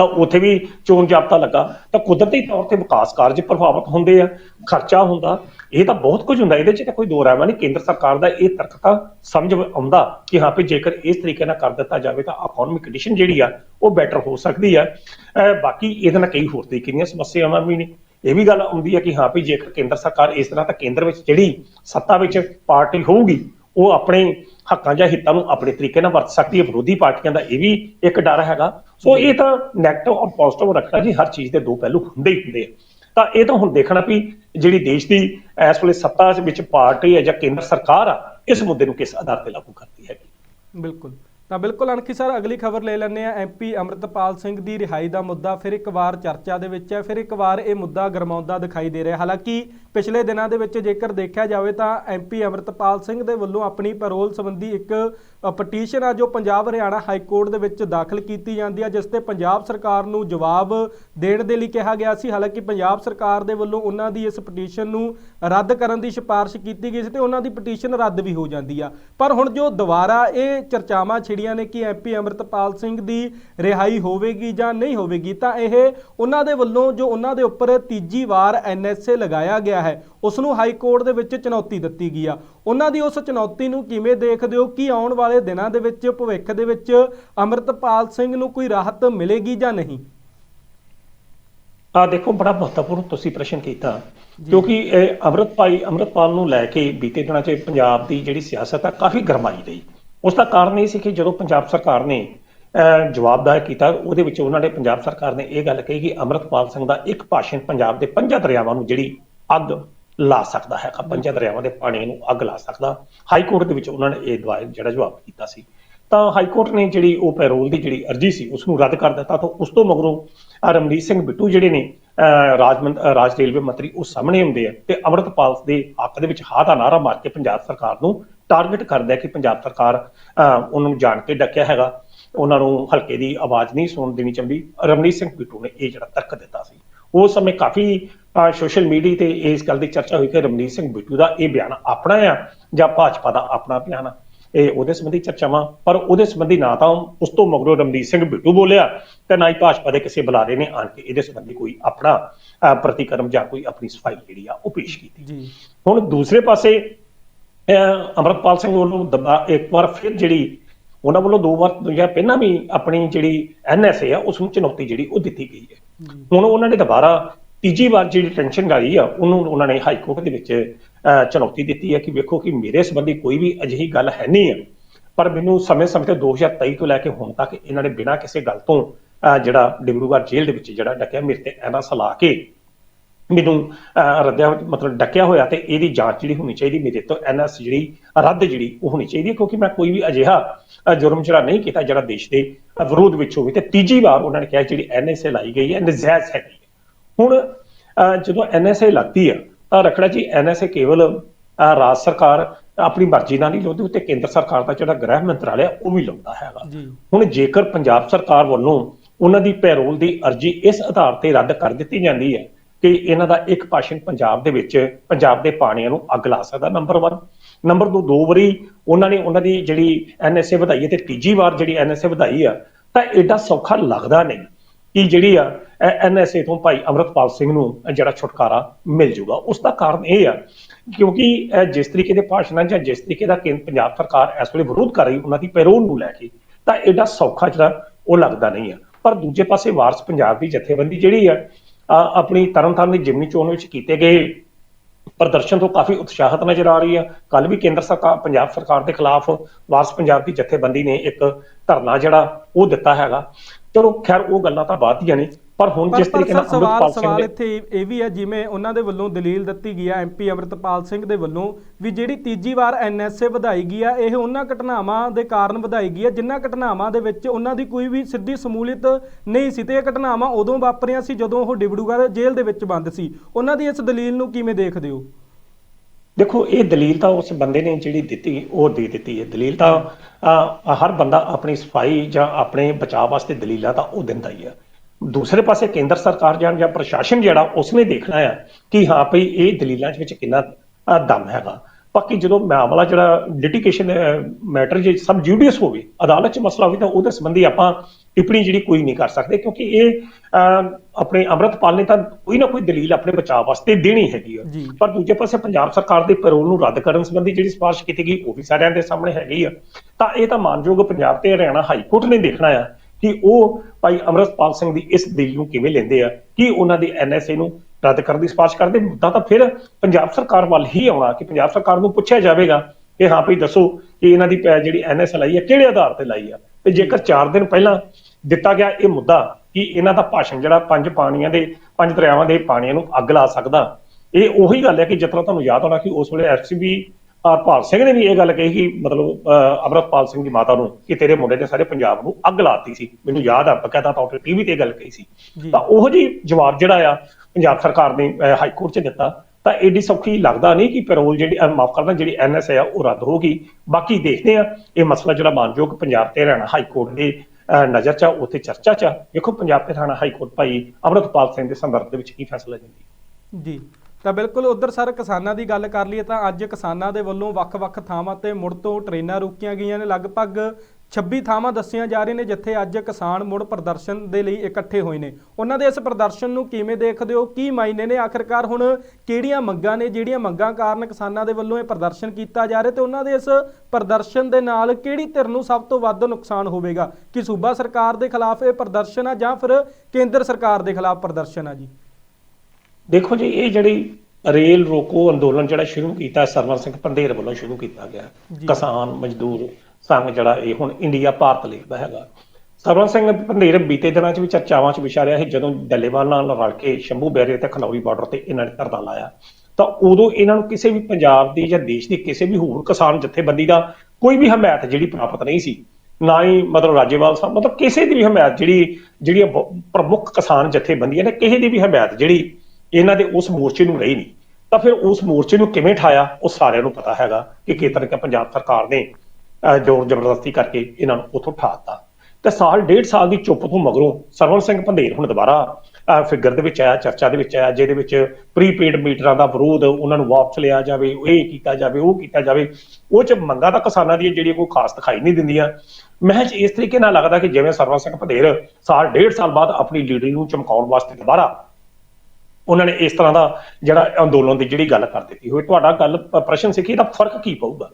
ਤਾਂ ਉੱਥੇ ਵੀ ਚੋਣ ਜਾਬਤਾ ਲੱਗਾ। ਤਾਂ ਕੁਦਰਤੀ ਤੌਰ ਤੇ ਵਿਕਾਸ ਕਾਰਜ ਪ੍ਰਭਾਵਿਤ ਹੁੰਦੇ ਆ, ਖਰਚਾ ਹੁੰਦਾ, ਇਹ ਤਾਂ ਬਹੁਤ ਕੁਝ ਹੁੰਦਾ, ਇਹਦੇ 'ਚ ਤਾਂ ਕੋਈ ਦੋ ਰਾਇਮਾ ਨਹੀਂ। ਕੇਂਦਰ ਸਰਕਾਰ ਦਾ ਇਹ ਤਰਕ ਤਾਂ ਸਮਝ ਆਉਂਦਾ ਕਿ ਹਾਂ ਵੀ ਜੇਕਰ ਇਸ ਤਰੀਕੇ ਨਾਲ ਕਰ ਦਿੱਤਾ ਜਾਵੇ ਤਾਂ ਇਕਨੋਮਿਕ ਕੰਡੀਸ਼ਨ ਜਿਹੜੀ ਆ, ਉਹ ਬੈਟਰ ਹੋ ਸਕਦੀ ਆ। ਬਾਕੀ ਇਹਦੇ ਨਾਲ ਕਈ ਹੋਰ ਤਰੀਕੇ ਦੀਆਂ ਸਮੱਸਿਆਵਾਂ ਵੀ ਨੇ। ਇਹ ਵੀ ਗੱਲ ਆਉਂਦੀ ਹੈ ਕਿ ਹਾਂ ਵੀ ਜੇਕਰ ਕੇਂਦਰ ਸਰਕਾਰ ਇਸ ਤਰ੍ਹਾਂ ਤਾਂ ਕੇਂਦਰ ਵਿੱਚ ਜਿਹੜੀ ਸੱਤਾ ਵਿੱਚ ਪਾਰਟੀ ਹੋਊਗੀ, ਉਹ ਆਪਣੇ ਹੱਕਾਂ ਜਾਂ ਹਿੱਤਾਂ ਨੂੰ ਆਪਣੇ ਤਰੀਕੇ ਨਾਲ ਵਰਤ ਸਕਦੀ ਹੈ। ਵਿਰੋਧੀ ਪਾਰਟੀਆਂ ਦਾ ਇਹ ਵੀ ਇੱਕ ਡਰ ਹੈਗਾ। ਸੋ ਇਹ ਤਾਂ ਨੈਗੇਟਿਵ ਔਰ ਪੋਜ਼ਿਟਿਵ ਰੱਖਣਾ ਜੀ, ਹਰ ਚੀਜ਼ ਦੇ ਦੋ ਪਹਿਲੂ ਹੁੰਦੇ ਹੀ ਹੁੰਦੇ ਆ। ਤਾਂ ਇਹ ਤਾਂ ਹੁਣ ਦੇਖਣਾ ਵੀ ਜਿਹੜੀ ਦੇਸ਼ ਦੀ ਇਸ ਵੇਲੇ ਸੱਤਾ ਵਿੱਚ ਪਾਰਟੀ ਹੈ ਜਾਂ ਕੇਂਦਰ ਸਰਕਾਰ ਆ, ਇਸ ਮੁੱਦੇ ਨੂੰ ਕਿਸ ਆਧਾਰ ਤੇ ਲਾਗੂ ਕਰਦੀ ਹੈ ਬਿਲਕੁਲ। ਤਾਂ ਬਿਲਕੁਲ ਅਣਖੀ ਸਰ, ਅਗਲੀ ਖਬਰ ਲੈ ਲੈਂਦੇ ਆ ਐਮਪੀ ਅਮਰਤਪਾਲ ਸਿੰਘ ਦੀ ਰਿਹਾਈ ਦਾ ਮੁੱਦਾ ਫਿਰ ਇੱਕ ਵਾਰ ਚਰਚਾ ਦੇ ਵਿੱਚ ਹੈ, ਫਿਰ ਇੱਕ ਵਾਰ ਇਹ ਮੁੱਦਾ ਗਰਮਾਉਂਦਾ ਦਿਖਾਈ ਦੇ ਰਿਹਾ ਹਾਲਾਂਕਿ ਪਿਛਲੇ ਦਿਨਾਂ ਦੇ ਵਿੱਚ ਜੇਕਰ ਦੇਖਿਆ ਜਾਵੇ ਤਾਂ ਐਮਪੀ ਅਮਰਤਪਾਲ ਸਿੰਘ ਦੇ ਵੱਲੋਂ ਆਪਣੀ ਪੈਰੋਲ ਸੰਬੰਧੀ ਇੱਕ ਪਟੀਸ਼ਨ ਆ ਜੋ ਪੰਜਾਬ ਹਰਿਆਣਾ ਹਾਈ ਕੋਰਟ ਦੇ ਵਿੱਚ ਦਾਖਲ ਕੀਤੀ ਜਾਂਦੀ ਹੈ ਜਿਸ ਤੇ ਪੰਜਾਬ ਸਰਕਾਰ ਨੂੰ ਜਵਾਬ ਦੇਣ ਦੇ ਲਈ ਕਿਹਾ ਗਿਆ ਸੀ। ਹਾਲਾਂਕਿ ਪੰਜਾਬ ਸਰਕਾਰ ਦੇ ਵੱਲੋਂ ਉਹਨਾਂ ਦੀ ਇਸ ਪਟੀਸ਼ਨ ਨੂੰ ਰੱਦ ਕਰਨ ਦੀ ਸਿਫਾਰਿਸ਼ ਕੀਤੀ ਗਈ ਸੀ ਤੇ ਉਹਨਾਂ ਦੀ ਪਟੀਸ਼ਨ ਰੱਦ ਵੀ ਹੋ ਜਾਂਦੀ ਆ। ਪਰ ਹੁਣ ਜੋ ਦੁਬਾਰਾ ਇਹ ਚਰਚਾਵਾਂ ਛਿੜੀਆਂ ਨੇ ਕਿ ਐਮਪੀ ਅਮਰਤਪਾਲ ਸਿੰਘ ਦੀ ਰਿਹਾਈ ਹੋਵੇਗੀ ਜਾਂ ਨਹੀਂ ਹੋਵੇਗੀ, ਤਾਂ ਇਹ ਉਹਨਾਂ ਦੇ ਵੱਲੋਂ ਜੋ ਉਹਨਾਂ ਦੇ ਉੱਪਰ ਤੀਜੀ ਵਾਰ ਐਨਐਸਏ ਲਗਾਇਆ ਗਿਆ ਹੈ ਉਸ ਨੂੰ ਹਾਈ ਕੋਰਟ ਦੇ ਵਿੱਚ ਚੁਣੌਤੀ ਦਿੱਤੀ ਗਈ ਆ। ਉਹਨਾਂ ਦੀ ਉਸ ਚੁਣੌਤੀ ਨੂੰ ਕਿਵੇਂ ਦੇਖਦੇ ਹੋ? ਕਿ ਆਉਣ ਵਾਲੇ ਦਿਨਾਂ ਦੇ ਵਿੱਚ ਭਵਿੱਖ ਦੇ ਵਿੱਚ ਅਮਰਤਪਾਲ ਸਿੰਘ ਨੂੰ ਕੋਈ ਰਾਹਤ ਮਿਲੇਗੀ ਜਾਂ ਨਹੀਂ? ਆ ਦੇਖੋ ਬੜਾ ਮਹੱਤਵਪੂਰਨ ਤੁਸੀਂ ਪ੍ਰਸ਼ਨ ਕੀਤਾ। ਕਿਉਂਕਿ ਇਹ ਅੰਮ੍ਰਿਤਪਾਈ ਅੰਮ੍ਰਿਤਪਾਲ ਨੂੰ ਲੈ ਕੇ ਬੀਤੇ ਦਿਨਾਂ 'ਚ ਪੰਜਾਬ ਦੀ ਜਿਹੜੀ ਸਿਆਸਤ ਆ ਕਾਫੀ ਗਰਮਾਈ ਰਹੀ। ਉਸ ਦਾ ਕਾਰਨ ਇਹ ਸੀ ਕਿ ਜਦੋਂ ਪੰਜਾਬ ਸਰਕਾਰ ਨੇ ਅਹ, ਜਵਾਬ ਦਾਇਰ ਕੀਤਾ ਉਹਦੇ ਵਿੱਚ ਉਹਨਾਂ ਨੇ ਪੰਜਾਬ ਸਰਕਾਰ ਨੇ ਇਹ ਗੱਲ ਕਹੀ ਕਿ ਅੰਮ੍ਰਿਤਪਾਲ ਸਿੰਘ ਦਾ ਇੱਕ ਭਾਸ਼ਣ ਪੰਜਾਬ ਦੇ ਪੰਜਾਂ ਦਰਿਆਵਾਂ ਨੂੰ ਜਿਹੜੀ ਅੱਗ ਲਾ ਸਕਦਾ ਹੈਗਾ ਪੰਜਾਂ ਦਰਿਆਵਾਂ ਦੇ ਪਾਣੀ ਨੂੰ ਅੱਗ ਲਾ ਸਕਦਾ। ਹਾਈ ਕੋਰਟ ਦੇ ਵਿੱਚ ਉਹਨਾਂ ਨੇ ਇਹ ਦਵਾਈ, ਜਿਹੜਾ ਜਵਾਬ ਕੀਤਾ ਸੀ। ਤਾਂ ਹਾਈ ਕੋਰਟ ਨੇ ਜਿਹੜੀ ਉਹ ਪੈਰੋਲ ਦੀ ਜਿਹੜੀ ਅਰਜੀ ਸੀ ਉਸ ਨੂੰ ਰੱਦ ਕਰ ਦਿੱਤਾ। ਤਾਂ ਉਸ ਤੋਂ ਮਗਰੋਂ ਰਮਨੀਤ ਸਿੰਘ ਬਿੱਟੂ ਜਿਹੜੇ ਨੇ, ਅਹ ਰਾਜ ਰੇਲਵੇ ਮੰਤਰੀ, ਉਹ ਸਾਹਮਣੇ ਹੁੰਦੇ ਆ ਤੇ ਅੰਮ੍ਰਿਤਪਾਲ ਦੇ ਹੱਕ ਦੇ ਵਿੱਚ ਹਾਂ ਦਾ ਨਾਰਾ ਮਾਰ ਕੇ ਪੰਜਾਬ ਸਰਕਾਰ ਨੂੰ ਟਾਰਗੇਟ ਕਰਦਾ ਕਿ ਪੰਜਾਬ ਸਰਕਾਰ, ਅਹ, ਉਹਨਾਂ ਨੂੰ ਜਾਣ ਕੇ ਡੱਕਿਆ ਹੈਗਾ। ਉਹਨਾਂ ਨੂੰ ਹਲਕੇ ਦੀ ਆਵਾਜ਼ ਨਹੀਂ ਸੁਣ ਦੇਣੀ ਚਾਹੁੰਦੀ। ਰਮਨੀਤ ਸਿੰਘ ਬਿੱਟੂ ਨੇ ਇਹ ਜਿਹੜਾ ਤਰਕ ਦਿੱਤਾ ਸੀ। ਉਸ ਸਮੇਂ ਕਾਫੀ ਸੋਸ਼ਲ ਮੀਡੀਆ ਤੇ ਇਸ ਗੱਲ ਦੀ ਚਰਚਾ ਹੋਈ ਕਿ ਰਮਨੀਤ ਸਿੰਘ ਬਿੱਟੂ ਦਾ ਇਹ ਬਿਆਨ ਆਪਣਾ ਆ ਜਾਂ ਭਾਜਪਾ ਦਾ ਆਪਣਾ ਬਿਆਨ ਆ? ਇਹ ਉਹਦੇ ਸੰਬੰਧੀ ਚਰਚਾਵਾਂ ਪਰ ਉਹਦੇ ਸੰਬੰਧੀ ਨਾ ਤਾਂ ਉਸ ਤੋਂ ਮਗਰੋਂ ਰਮਨੀਤ ਸਿੰਘ ਬਿੱਟੂ ਬੋਲਿਆ ਤੇ ਨਾ ਹੀ ਭਾਜਪਾ ਦੇ ਕਿਸੇ ਬੁਲਾਰੇ ਨੇ ਆਣ ਕੇ ਇਹਦੇ ਸੰਬੰਧੀ ਕੋਈ ਆਪਣਾ ਪ੍ਰਤੀਕਰਮ ਜਾਂ ਕੋਈ ਆਪਣੀ ਸਫ਼ਾਈ ਜਿਹੜੀ ਆ ਉਹ ਪੇਸ਼ ਕੀਤੀ। ਜੀ। ਹੁਣ ਦੂਸਰੇ ਪਾਸੇ ਅਹ, ਅੰਮ੍ਰਿਤਪਾਲ ਸਿੰਘ ਵੱਲੋਂ ਦਬਾ- ਇੱਕ ਵਾਰ ਫਿਰ ਜਿਹੜੀ ਉਹਨਾਂ ਵੱਲੋਂ ਦੋ ਵਾਰ ਜਾਂ ਪਹਿਲਾਂ ਵੀ ਆਪਣੀ ਜਿਹੜੀ ਐਨਐਸਏ ਆ ਉਸ ਨੂੰ ਚੁਣੌਤੀ ਜਿਹੜੀ ਉਹ ਦਿੱਤੀ ਗਈ ਹੈ। ਹੁਣ ਉਹਨਾਂ ਨੇ ਦੁਬਾਰਾ ਤੀਜੀ ਵਾਰ ਜਿਹੜੀ ਟੈਨਸ਼ਨ ਲਾਈ ਆ ਉਹਨੂੰ ਉਹਨਾਂ ਨੇ ਹਾਈ ਕੋਰਟ ਦੇ ਵਿੱਚ ਅਹ, ਚੁਣੌਤੀ ਦਿੱਤੀ ਹੈ ਕਿ ਵੇਖੋ ਕਿ ਮੇਰੇ ਸੰਬੰਧੀ ਕੋਈ ਵੀ ਅਜਿਹੀ ਗੱਲ ਹੈ ਨਹੀਂ ਆ। ਪਰ ਮੈਨੂੰ ਸਮੇਂ-ਸਮੇਂ ਤੇ 2023 ਤੋਂ ਲੈ ਕੇ ਹੁਣ ਤੱਕ ਇਹਨਾਂ ਨੇ ਬਿਨਾਂ ਕਿਸੇ ਗੱਲ ਤੋਂ ਜਿਹੜਾ ਡਿਬਰੂਗੜ੍ਹ ਜੇਲ੍ਹ ਦੇ ਵਿੱਚ ਜਿਹੜਾ ਡੱਕਿਆ ਮੇਰੇ ਤੇ ਐਨਾ ਸਲਾ ਕੇ ਮੈਨੂੰ ਅਹ, ਰੱਦਿਆ ਮਤਲਬ ਡੱਕਿਆ ਹੋਇਆ ਤੇ ਇਹਦੀ ਜਾਂਚ ਜਿਹੜੀ ਹੋਣੀ ਚਾਹੀਦੀ ਮੇਰੇ ਤੋਂ ਐਨਐਸ ਜਿਹੜੀ ਰੱਦ ਜਿਹੜੀ ਉਹ ਹੋਣੀ ਚਾਹੀਦੀ ਹੈ ਕਿਉਂਕਿ ਮੈਂ ਕੋਈ ਵੀ ਅਜਿਹਾ ਜੁਰਮ ਜਿਹੜਾ ਨਹੀਂ ਕੀਤਾ ਜਿਹੜਾ ਦੇਸ਼ ਦੇ ਵਿਰੋਧ ਵਿੱਚ ਹੋਵੇ। ਤੇ ਤੀਜੀ ਵਾਰ ਉਹਨਾਂ ਨੇ ਕਿਹਾ ਜਿਹੜੀ ਐਨਐਸਏ ਲਾਈ ਗਈ ਹੈ ਨਜਾਇਜ਼ ਹੈਗੀ। ਹੈ ਹੁਣ ਜਦੋਂ ਐਨਐਸਏ ਲੱਗਦੀ ਆ ਤਾਂ ਰਖੜਾ ਜੀ ਐਨਐਸਏ ਕੇਵਲ ਰਾਜ ਸਰਕਾਰ ਆਪਣੀ ਮਰਜ਼ੀ ਨਾਲ ਨਹੀਂ ਲਾਉਂਦੀ ਉੱਤੇ ਕੇਂਦਰ ਸਰਕਾਰ ਦਾ ਜਿਹੜਾ ਗ੍ਰਹਿ ਮੰਤਰਾਲੇ ਉਹ ਵੀ ਲਾਉਂਦਾ ਹੈਗਾ। ਹੁਣ ਜੇਕਰ ਪੰਜਾਬ ਸਰਕਾਰ ਵੱਲੋਂ ਉਹਨਾਂ ਦੀ ਪੈਰੋਲ ਦੀ ਅਰਜੀ ਇਸ ਆਧਾਰ ਤੇ ਰੱਦ ਕਰ ਦਿੱਤੀ ਜਾਂਦੀ ਹੈ ਕਿ ਇਹਨਾਂ ਦਾ ਇੱਕ ਭਾਸ਼ਣ ਪੰਜਾਬ ਦੇ ਵਿੱਚ ਪੰਜਾਬ ਦੇ ਪਾਣੀਆਂ ਨੂੰ ਅੱਗ ਲਾ ਸਕਦਾ ਨੰਬਰ 1 ਨੰਬਰ 2 ਦੋ ਵਾਰੀ ਉਹਨਾਂ ਨੇ ਉਹਨਾਂ ਦੀ ਜਿਹੜੀ ਐਨਐਸਏ ਵਧਾਈ ਹੈ ਤੇ ਤੀਜੀ ਵਾਰ ਜਿਹੜੀ ਐਨਐਸਏ ਵਧਾਈ ਆ ਤਾਂ ਐਡਾ ਸੌਖਾ ਲੱਗਦਾ ਨਹੀਂ ਕਿ ਜਿਹੜੀ ਆ ਐਨਐਸਏ ਤੋਂ ਭਾਈ ਅਮਰਤਪਾਲ ਸਿੰਘ ਨੂੰ ਜਿਹੜਾ ਛੁਟਕਾਰਾ ਮਿਲ ਜੂਗਾ। ਉਸ ਦਾ ਕਾਰਨ ਇਹ ਆ ਕਿਉਂਕਿ ਜਿਸ ਤਰੀਕੇ ਦੇ ਭਾਸ਼ਣਾਂ ਜਾਂ ਜਿਸ ਤਰੀਕੇ ਦਾ ਕੇਂਦਰ ਪੰਜਾਬ ਸਰਕਾਰ ਇਸ ਵੇਲੇ ਵਿਰੋਧ ਕਰ ਰਹੀ ਉਹਨਾਂ ਦੀ ਪੈਰੋਲ ਨੂੰ ਲੈ ਕੇ ਤਾਂ ਐਡਾ ਸੌਖਾ ਜਿਹੜਾ ਉਹ ਲੱਗਦਾ ਨਹੀਂ ਆ। ਪਰ ਦੂਜੇ ਪਾਸੇ ਵਾਰਸ ਪੰਜਾਬ ਦੀ ਜਥੇਬੰਦੀ ਜਿਹੜੀ ਆ ਆ, ਆਪਣੀ ਤਰਨਤਾਰਨ ਦੀ ਜਿਮਨੀ ਚੋਣ ਵਿੱਚ ਕੀਤੇ ਗਏ ਪ੍ਰਦਰਸ਼ਨ ਤੋਂ ਕਾਫੀ ਉਤਸ਼ਾਹਿਤ ਨਜ਼ਰ ਆ ਰਹੀ ਆ। ਕੱਲ ਵੀ ਕੇਂਦਰ ਸਰਕਾਰ ਪੰਜਾਬ ਸਰਕਾਰ ਦੇ ਖਿਲਾਫ ਵਾਰਸ ਪੰਜਾਬ ਦੀ ਜਥੇਬੰਦੀ ਨੇ ਇੱਕ ਧਰਨਾ ਜਿਹੜਾ ਉਹ ਦਿੱਤਾ ਹੈਗਾ। ਚਲੋ ਖੈਰ ਉਹ ਗੱਲਾਂ ਤਾਂ ਬਾਅਦ ਦੀਆਂ ਨੇ। ਪਰ ਹੁਣ ਜਿਸ ਤਰੀਕੇ ਨਾਲ ਸਵਾਲ ਅੰਮ੍ਰਿਤਪਾਲ ਸਿੰਘ ਸਵਾਲ ਇੱਥੇ ਇਹ ਵੀ ਹੈ ਜਿਵੇਂ ਉਹਨਾਂ ਦੇ ਵੱਲੋਂ ਦਲੀਲ ਦਿੱਤੀ ਗਈ ਹੈ ਐਮਪੀ ਅਮਰਤਪਾਲ ਸਿੰਘ ਦੇ ਵੱਲੋਂ ਵੀ ਜਿਹੜੀ ਤੀਜੀ ਵਾਰ ਐਨਐਸਏ ਵਧਾਈ ਗਈ ਆ ਇਹ ਉਹਨਾਂ ਘਟਨਾਵਾਂ ਦੇ ਕਾਰਨ ਵਧਾਈ ਗਈ ਹੈ ਜਿਨ੍ਹਾਂ ਘਟਨਾਵਾਂ ਦੇ ਵਿੱਚ ਉਹਨਾਂ ਦੀ ਕੋਈ ਵੀ ਸਿੱਧੀ ਸਮੂਲੀਅਤ ਨਹੀਂ ਸੀ ਤੇ ਇਹ ਘਟਨਾਵਾਂ ਉਦੋਂ ਵਾਪਰੀਆਂ ਸੀ ਜਦੋਂ ਉਹ ਡਿਬੜੂਗੜ੍ਹ ਜੇਲ੍ਹ ਦੇ ਵਿੱਚ ਬੰਦ ਸੀ। ਉਹਨਾਂ ਦੀ ਇਸ ਦਲੀਲ ਨੂੰ ਕਿਵੇਂ ਦੇਖਦੇ ਹੋ? ਦੇਖੋ ਇਹ ਦਲੀਲ ਤਾਂ ਉਸ ਬੰਦੇ ਨੇ ਜਿਹੜੀ ਦਿੱਤੀ ਉਹ ਦੇ ਦਿੱਤੀ ਹੈ। ਦਲੀਲ ਤਾਂ ਹਰ ਬੰਦਾ ਆਪਣੀ ਸਫ਼ਾਈ ਜਾਂ ਆਪਣੇ ਬਚਾਅ ਵਾਸਤੇ ਦਲੀਲਾਂ ਤਾਂ ਉਹ ਦਿੰਦਾ ਹੀ ਆ। ਦੂਸਰੇ ਪਾਸੇ ਕੇਂਦਰ ਸਰਕਾਰ ਜਾਂ ਜਾਂ ਪ੍ਰਸ਼ਾਸਨ ਜਿਹੜਾ ਉਸਨੇ ਦੇਖਣਾ ਆ ਕਿ ਹਾਂ ਭਈ ਇਹ ਦਲੀਲਾਂ ਵਿੱਚ ਕਿੰਨਾ ਦਮ ਹੈਗਾ। ਬਾਕੀ ਜਦੋਂ ਮਾਮਲਾ ਜਿਹੜਾ ਲਿਟੀਗੇਸ਼ਨ ਮੈਟਰ ਜੇ ਸਬ ਜੁਡੀਸ ਹੋਵੇ ਅਦਾਲਤ 'ਚ ਮਸਲਾ ਹੋਵੇ ਤਾਂ ਉਹਦੇ ਸੰਬੰਧੀ ਆਪਾਂ ਟਿੱਪਣੀ ਜਿਹੜੀ ਕੋਈ ਨਹੀਂ ਕਰ ਸਕਦੇ ਕਿਉਂਕਿ ਇਹ ਆਪਣੇ ਅੰਮ੍ਰਿਤਪਾਲ ਨੇ ਤਾਂ ਕੋਈ ਨਾ ਕੋਈ ਦਲੀਲ ਆਪਣੇ ਬਚਾਅ ਵਾਸਤੇ ਦੇਣੀ ਹੈਗੀ ਆ। ਪਰ ਦੂਜੇ ਪਾਸੇ ਪੰਜਾਬ ਸਰਕਾਰ ਦੇ ਪੈਰੋਲ ਨੂੰ ਰੱਦ ਕਰਨ ਸੰਬੰਧੀ ਜਿਹੜੀ ਸਿਫਾਰਿਸ਼ ਕੀਤੀ ਗਈ ਉਹ ਵੀ ਸਾਰਿਆਂ ਦੇ ਸਾਹਮਣੇ ਹੈਗੀ ਆ। ਤਾਂ ਇਹ ਤਾਂ ਮਾਨਯੋਗ ਪੰਜਾਬ ਤੇ ਹਰਿਆਣਾ ਹਾਈ ਕੋਰਟ ਨੇ ਦੇਖਣਾ ਆ ਕਿ ਉਹ ਭਾਈ ਅਮਰਤਪਾਲ ਸਿੰਘ ਦੀ ਇਸ ਦਲੀਲ ਨੂੰ ਕਿਵੇਂ ਲੈਂਦੇ ਆ? ਕਿ ਉਹਨਾਂ ਦੀ ਐਨਐਸਏ ਨੂੰ ਰੱਦ ਕਰਨ ਦੀ ਸਿਫਾਰਿਸ਼ ਕਰਦੇ? ਮੁੱਦਾ ਤਾਂ ਫਿਰ ਪੰਜਾਬ ਸਰਕਾਰ ਵੱਲ ਹੀ ਆਉਣਾ ਕਿ ਪੰਜਾਬ ਸਰਕਾਰ ਨੂੰ ਪੁੱਛਿਆ ਜਾਵੇਗਾ ਕਿ ਹਾਂ ਭਈ ਦੱਸੋ ਕਿ ਇਹਨਾਂ ਦੀ ਪੈ- ਜਿਹੜੀ ਐਨਐਸ ਲਾਈ ਹੈ ਕਿਹੜੇ ਆਧਾਰ ਤੇ ਲਾਈ ਆ? ਤੇ ਜੇਕਰ 4 ਦਿਨ ਪਹਿਲਾਂ ਦਿੱਤਾ ਗਿਆ ਇਹ ਮੁੱਦਾ ਕਿ ਇਹਨਾਂ ਦਾ ਭਾਸ਼ਣ ਜਿਹੜਾ ਪੰਜ ਪਾਣੀਆਂ ਦੇ, ਪੰਜ ਦਰਿਆਵਾਂ ਦੇ ਪਾਣੀਆਂ ਨੂੰ ਅੱਗ ਲਾ ਸਕਦਾ, ਇਹ ਉਹੀ ਗੱਲ ਹੈ ਕਿ ਜਿਸ ਤਰ੍ਹਾਂ ਤੁਹਾਨੂੰ ਯਾਦ ਹੋਣਾ ਕਿ ਉਸ ਵੇਲੇ ਐਫਸੀਬੀ ਹਰਪਾਲ ਸਿੰਘ ਨੇ ਵੀ ਇਹ ਗੱਲ ਕਹੀ ਕਿ ਮਤਲਬ ਅਹ, ਅਮਰਤਪਾਲ ਸਿੰਘ ਦੀ ਮਾਤਾ ਨੂੰ ਕਿ ਤੇਰੇ ਮੁੰਡੇ ਨੇ ਸਾਰੇ ਪੰਜਾਬ ਨੂੰ ਅੱਗ ਲਾਤੀ ਸੀ। ਮੈਨੂੰ ਯਾਦ ਆ ਬਕਾਇਦਾ ਤੌਰ ਤੇ ਟੀਵੀ ਤੇ ਗੱਲ ਕਹੀ ਸੀ। ਤਾਂ ਉਹੋ ਜੀ ਜਵਾਬ ਜਿਹੜਾ ਆ ਪੰਜਾਬ ਸਰਕਾਰ ਨੇ ਹਾਈ ਕੋਰਟ 'ਚ ਦਿੱਤਾ। ਤਾਂ ਏਡੀ ਸੌਖੀ ਲੱਗਦਾ ਨਹੀਂ ਕਿ ਪੈਰੋਲ ਜਿਹੜੀ ਮਾਫ ਕਰਦਾ ਜਿਹੜੀ ਐਨਐਸਏ ਆ ਉਹ ਰੱਦ ਹੋਗੀ ਬਾਕੀ ਦੇਖਦੇ ਆ ਇਹ ਮਸਲਾ ਜਿਹੜਾ ਮਾਨਯੋਗ ਪੰਜਾਬ ਤੇ ਹਰਿਆਣਾ ਹਾਈ ਕੋਰਟ ਦੇ ਨਜ਼ਰ 'ਚ ਉੱਥੇ ਚਰਚਾ 'ਚ। ਵੇਖੋ ਪੰਜਾਬ ਤੇ ਹਰਿਆਣਾ ਹਾਈ ਕੋਰਟ ਭਾਈ ਅਮਰਤਪਾਲ ਸਿੰਘ ਦੇ ਸੰਦਰਭ ਦੇ ਵਿੱਚ ਕੀ ਫੈਸਲਾ ਹੈ ਜੀ। ਤਾਂ ਬਿਲਕੁਲ ਉਧਰ ਸਰ ਕਿਸਾਨਾਂ ਦੀ ਗੱਲ ਕਰ ਲਈਏ ਤਾਂ ਅੱਜ ਕਿਸਾਨਾਂ ਦੇ ਵੱਲੋਂ ਵੱਖ-ਵੱਖ ਥਾਵਾਂ ਤੇ ਮੁੜ ਤੋਂ ਟ੍ਰੇਨਾਂ ਰੋਕੀਆਂ ਗਈਆਂ ਨੇ। ਲਗਭਗ 26 ਥਾਵਾਂ ਦੱਸੀਆਂ ਜਾ ਰਹੀਆਂ ਨੇ, ਜਿੱਥੇ ਅੱਜ ਕਿਸਾਨ ਮੁੜ ਪ੍ਰਦਰਸ਼ਨ ਦੇ ਲਈ ਇਕੱਠੇ ਹੋਏ ਨੇ। ਉਹਨਾਂ ਦੇ ਇਸ ਪ੍ਰਦਰਸ਼ਨ ਨੂੰ ਕਿਵੇਂ ਦੇਖਦੇ ਹੋ? ਕੀ ਮਾਇਨੇ ਨੇ? ਆਖਰਕਾਰ ਹੁਣ ਕਿਹੜੀਆਂ ਮੰਗਾਂ ਨੇ? ਜਿਹੜੀਆਂ ਮੰਗਾਂ ਕਾਰਨ ਕਿਸਾਨਾਂ ਦੇ ਵੱਲੋਂ ਇਹ ਪ੍ਰਦਰਸ਼ਨ ਕੀਤਾ ਜਾ ਰਿਹਾ ਤੇ ਉਹਨਾਂ ਦੇ ਇਸ ਪ੍ਰਦਰਸ਼ਨ ਦੇ ਨਾਲ ਕਿਹੜੀ ਧਿਰ ਨੂੰ ਸਭ ਤੋਂ ਵੱਧ ਨੁਕਸਾਨ ਹੋਵੇਗਾ? ਕਿ ਸੂਬਾ ਸਰਕਾਰ ਦੇ ਖਿਲਾਫ ਇਹ ਪ੍ਰਦਰਸ਼ਨ ਆ ਜਾਂ ਫਿਰ ਕੇਂਦਰ ਸਰਕਾਰ ਦੇ ਖਿਲਾਫ ਪ੍ਰਦਰਸ਼ਨ ਆ ਜੀ? ਦੇਖੋ ਜੀ ਇਹ ਜਿਹੜੀ ਰੇਲ ਰੋਕੋ ਅੰਦੋਲਨ ਜਿਹੜਾ ਸ਼ੁਰੂ ਕੀਤਾ ਸਰਵਨ ਸਿੰਘ ਪੰਧੇਰ ਵੱਲੋਂ ਸ਼ੁਰੂ ਕੀਤਾ ਗਿਆ। ਕਿਸਾਨ ਮਜ਼ਦੂਰ ਸੰਘ ਜਿਹੜਾ ਇਹ ਹੁਣ ਇੰਡੀਆ ਭਾਰਤ ਲਿਖਦਾ ਹੈਗਾ। ਸਰਵਨ ਸਿੰਘ ਪੰਧੇਰ ਬੀਤੇ ਦਿਨਾਂ 'ਚ ਵੀ ਚਰਚਾਵਾਂ 'ਚ ਵਿਚਾਰਿਆ ਸੀ ਜਦੋਂ ਡੱਲੇਵਾਲ ਨਾਲ ਰਲ ਕੇ ਸ਼ੰਭੂ ਬੈਰੇ ਤੇ ਖਨੌਰੀ ਬਾਰਡਰ ਤੇ ਇਹਨਾਂ ਨੇ ਧਰਨਾ ਲਾਇਆ। ਤਾਂ ਉਦੋਂ ਇਹਨਾਂ ਨੂੰ ਕਿਸੇ ਵੀ ਪੰਜਾਬ ਦੀ ਜਾਂ ਦੇਸ਼ ਦੀ ਕਿਸੇ ਵੀ ਹੋਰ ਕਿਸਾਨ ਜਥੇਬੰਦੀ ਦਾ ਕੋਈ ਵੀ ਹਮਾਇਤ ਜਿਹੜੀ ਪ੍ਰਾਪਤ ਨਹੀਂ ਸੀ। ਨਾ ਹੀ ਮਤਲਬ ਰਾਜੇਵਾਲ ਸਾਹਿਬ ਮਤਲਬ ਕਿਸੇ ਦੀ ਵੀ ਹਮਾਇਤ ਜਿਹੜੀ ਜਿਹੜੀਆਂ ਪ੍ਰਮੁੱਖ ਕਿਸਾਨ ਜਥੇਬੰਦੀਆਂ ਨੇ ਕਿਸੇ ਦੀ ਵੀ ਹਮਾਇਤ ਜਿਹੜੀ ਇਹਨਾਂ ਦੇ ਉਸ ਮੋਰਚੇ ਨੂੰ ਰਹੀ ਨਹੀਂ। ਤਾਂ ਫਿਰ ਉਸ ਮੋਰਚੇ ਨੂੰ ਕਿਵੇਂ ਠਾਇਆ ਉਹ ਸਾਰਿਆਂ ਨੂੰ ਪਤਾ ਹੈਗਾ ਕਿ ਕਿਸ ਤਰ੍ਹਾਂ ਪੰਜਾਬ ਸਰਕਾਰ ਨੇ ਅਹ, ਜ਼ੋਰ ਜ਼ਬਰਦਸਤੀ ਕਰਕੇ ਇਹਨਾਂ ਨੂੰ ਉੱਥੋਂ ਠਾਤਾ ਤੇ ਸਾਲ ਡੇਢ ਸਾਲ ਦੀ ਚੁੱਪ ਤੋਂ ਮਗਰੋਂ ਸਰਵਨ ਸਿੰਘ ਪੰਧੇਰ ਹੁਣ ਦੁਬਾਰਾ ਫਿਗਰ ਦੇ ਵਿੱਚ ਆਇਆ ਚਰਚਾ ਦੇ ਵਿੱਚ ਆਇਆ ਜਿਹਦੇ ਵਿੱਚ ਪ੍ਰੀਪੇਡ ਮੀਟਰਾਂ ਦਾ ਵਿਰੋਧ ਉਹਨਾਂ ਨੂੰ ਵਾਪਸ ਲਿਆ ਜਾਵੇ ਇਹ ਕੀਤਾ ਜਾਵੇ ਉਹ ਕੀਤਾ ਜਾਵੇ ਉਹ ਚ ਮੰਗਾਂ ਤਾਂ ਕਿਸਾਨਾਂ ਦੀਆਂ ਜਿਹੜੀਆਂ ਕੋਈ ਖਾਸ ਦਿਖਾਈ ਨਹੀਂ ਦਿੰਦੀਆਂ। ਮਹਿਜ ਇਸ ਤਰੀਕੇ ਨਾਲ ਲੱਗਦਾ ਕਿ ਜਿਵੇਂ ਸਰਵਨ ਸਿੰਘ ਭੰਦੇਰ ਸਾਲ ਡੇਢ ਸਾਲ ਬਾਅਦ ਆਪਣੀ ਲੀਡਰੀ ਨੂੰ ਚਮਕਾਉਣ ਵਾਸਤੇ ਦੁਬਾਰਾ ਉਹਨਾਂ ਨੇ ਇਸ ਤਰ੍ਹਾਂ ਦਾ ਜਿਹੜਾ ਅੰਦੋਲਨ ਦੀ ਜਿਹੜੀ ਗੱਲ ਕਰ ਦਿੱਤੀ ਹੋਵੇ ਤੁਹਾਡਾ ਗੱਲ ਪ੍ਰਸ਼ਨ ਸੀ ਕਿ ਇਹਦਾ ਫ਼ਰਕ ਕੀ ਪਊਗਾ?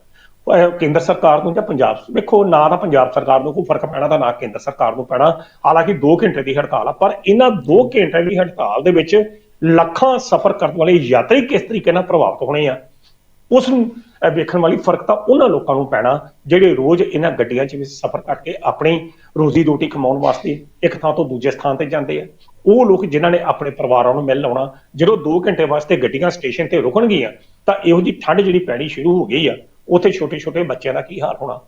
ਕੇਂਦਰ ਸਰਕਾਰ ਨੂੰ ਜਾਂ ਪੰਜਾਬ ਵੇਖੋ, ਨਾ ਤਾਂ ਪੰਜਾਬ ਸਰਕਾਰ ਨੂੰ ਕੋਈ ਫ਼ਰਕ ਪੈਣਾ ਤਾਂ ਨਾ ਕੇਂਦਰ ਸਰਕਾਰ ਨੂੰ ਪੈਣਾ। ਹਾਲਾਂਕਿ 2 ਘੰਟੇ ਦੀ ਹੜਤਾਲ ਆ, ਪਰ ਇਹਨਾਂ 2 ਘੰਟੇ ਦੀ ਹੜਤਾਲ ਦੇ ਵਿੱਚ ਲੱਖਾਂ ਸਫ਼ਰ ਕਰਨ ਵਾਲੇ ਯਾਤਰੀ ਕਿਸ ਤਰੀਕੇ ਨਾਲ ਪ੍ਰਭਾਵਿਤ ਹੋਣੇ ਆ? ਉਸ ਨੂੰ ਵੇਖਣ ਵਾਲੀ ਫ਼ਰਕ ਤਾਂ ਉਹਨਾਂ ਲੋਕਾਂ ਨੂੰ ਪੈਣਾ, ਜਿਹੜੇ ਰੋਜ਼ ਇਹਨਾਂ ਗੱਡੀਆਂ 'ਚ ਵੀ ਸਫ਼ਰ ਕਰਕੇ ਆਪਣੀ ਰੋਜ਼ੀ ਰੋਟੀ ਕਮਾਉਣ ਵਾਸਤੇ ਇੱਕ ਥਾਂ ਤੋਂ ਦੂਜੇ ਸਥਾਨ ਤੇ ਜਾਂਦੇ ਆ। ਉਹ ਲੋਕ ਜਿਨ੍ਹਾਂ ਨੇ ਆਪਣੇ ਪਰਿਵਾਰਾਂ ਨੂੰ ਮਿਲ ਲਾਉਣਾ ਜਦੋਂ 2 ਘੰਟੇ ਵਾਸਤੇ ਗੱਡੀਆਂ ਸਟੇਸ਼ਨ ਤੇ ਰੁਕਣਗੀਆਂ ਤਾਂ ਇਹੋ ਜੀ ਠੰਡ ਜਿਹੜੀ ਪੈਣੀ ਸ਼ੁਰੂ ਹੋ ਗਈ ਆ ਉੱਥੇ ਛੋਟੇ ਛੋਟੇ ਬੱਚਿਆਂ ਦਾ ਕੀ ਹਾਲ ਹੋਣਾ?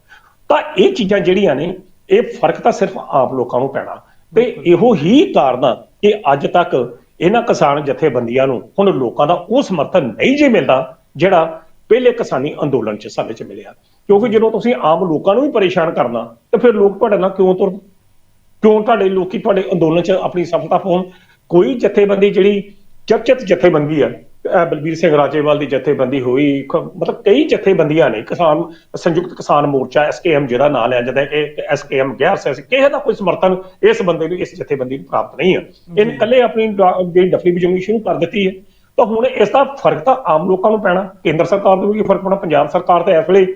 ਤਾਂ ਇਹ ਚੀਜ਼ਾਂ ਜਿਹੜੀਆਂ ਨੇ ਇਹ ਫ਼ਰਕ ਤਾਂ ਸਿਰਫ ਆਮ ਲੋਕਾਂ ਨੂੰ ਪੈਣਾ। ਤੇ ਇਹੋ ਹੀ ਕਾਰਨ ਆ ਕਿ ਅੱਜ ਤੱਕ ਇਹਨਾਂ ਕਿਸਾਨ ਜਥੇਬੰਦੀਆਂ ਨੂੰ ਹੁਣ ਲੋਕਾਂ ਦਾ ਉਹ ਸਮਰਥਨ ਨਹੀਂ ਜੇ ਮਿਲਦਾ ਜਿਹੜਾ ਪਹਿਲੇ ਕਿਸਾਨੀ ਅੰਦੋਲਨ 'ਚ ਸਾਡੇ 'ਚ ਮਿਲਿਆ। ਕਿਉਂਕਿ ਜਦੋਂ ਤੁਸੀਂ ਆਮ ਲੋਕਾਂ ਨੂੰ ਵੀ ਪਰੇਸ਼ਾਨ ਕਰਨਾ ਤੇ ਫਿਰ ਲੋਕ ਤੁਹਾਡੇ ਨਾਲ ਕਿਉਂ ਤੁਰ ਕਿਉਂ ਤੁਹਾਡੇ ਲੋਕੀ ਤੁਹਾਡੇ ਅੰਦੋਲਨ 'ਚ ਆਪਣੀ ਸਫਲਤਾ ਪਾਉਣ? ਕੋਈ ਜਥੇਬੰਦੀ ਜਿਹੜੀ ਚਰਚਿਤ ਜਥੇਬੰਦੀ ਹੈ ਅਹ ਬਲਬੀਰ ਸਿੰਘ ਰਾਜੇਵਾਲ ਦੀ ਜਥੇਬੰਦੀ ਹੋਈ ਮਤਲਬ ਕਈ ਜਥੇਬੰਦੀਆਂ ਨੇ ਕਿਸਾਨ ਸੰਯੁਕਤ ਕਿਸਾਨ ਮੋਰਚਾ ਐਸਕੇਐਮ ਜਿਹੜਾ ਨਾਂ ਲਿਆ ਜਾਂਦਾ ਹੈ ਕਿ ਐਸਕੇਐਮ ਗੈਰ ਸਿਆਸੀ ਕਿਸੇ ਦਾ ਕੋਈ ਸਮਰਥਨ ਇਸ ਬੰਦੇ ਨੂੰ ਇਸ ਜਥੇਬੰਦੀ ਨੂੰ ਪ੍ਰਾਪਤ ਨਹੀਂ ਹੈ ਇਹਨੇ ਇਕੱਲੇ ਆਪਣੀ ਜਿਹੜੀ ਡਫਲੀ ਵਜਾਉਣੀ ਸ਼ੁਰੂ ਕਰ ਦਿੱਤੀ ਹੈ ਤਾਂ ਹੁਣ ਇਸ ਦਾ ਫ਼ਰਕ ਤਾਂ ਆਮ ਲੋਕਾਂ ਨੂੰ ਪੈਣਾ। ਕੇਂਦਰ ਸਰਕਾਰ ਨੂੰ ਵੀ ਫ਼ਰਕ ਪੈਣਾ ਪੰਜਾਬ ਸਰਕਾਰ ਤਾਂ ਇਸ ਵੇਲੇ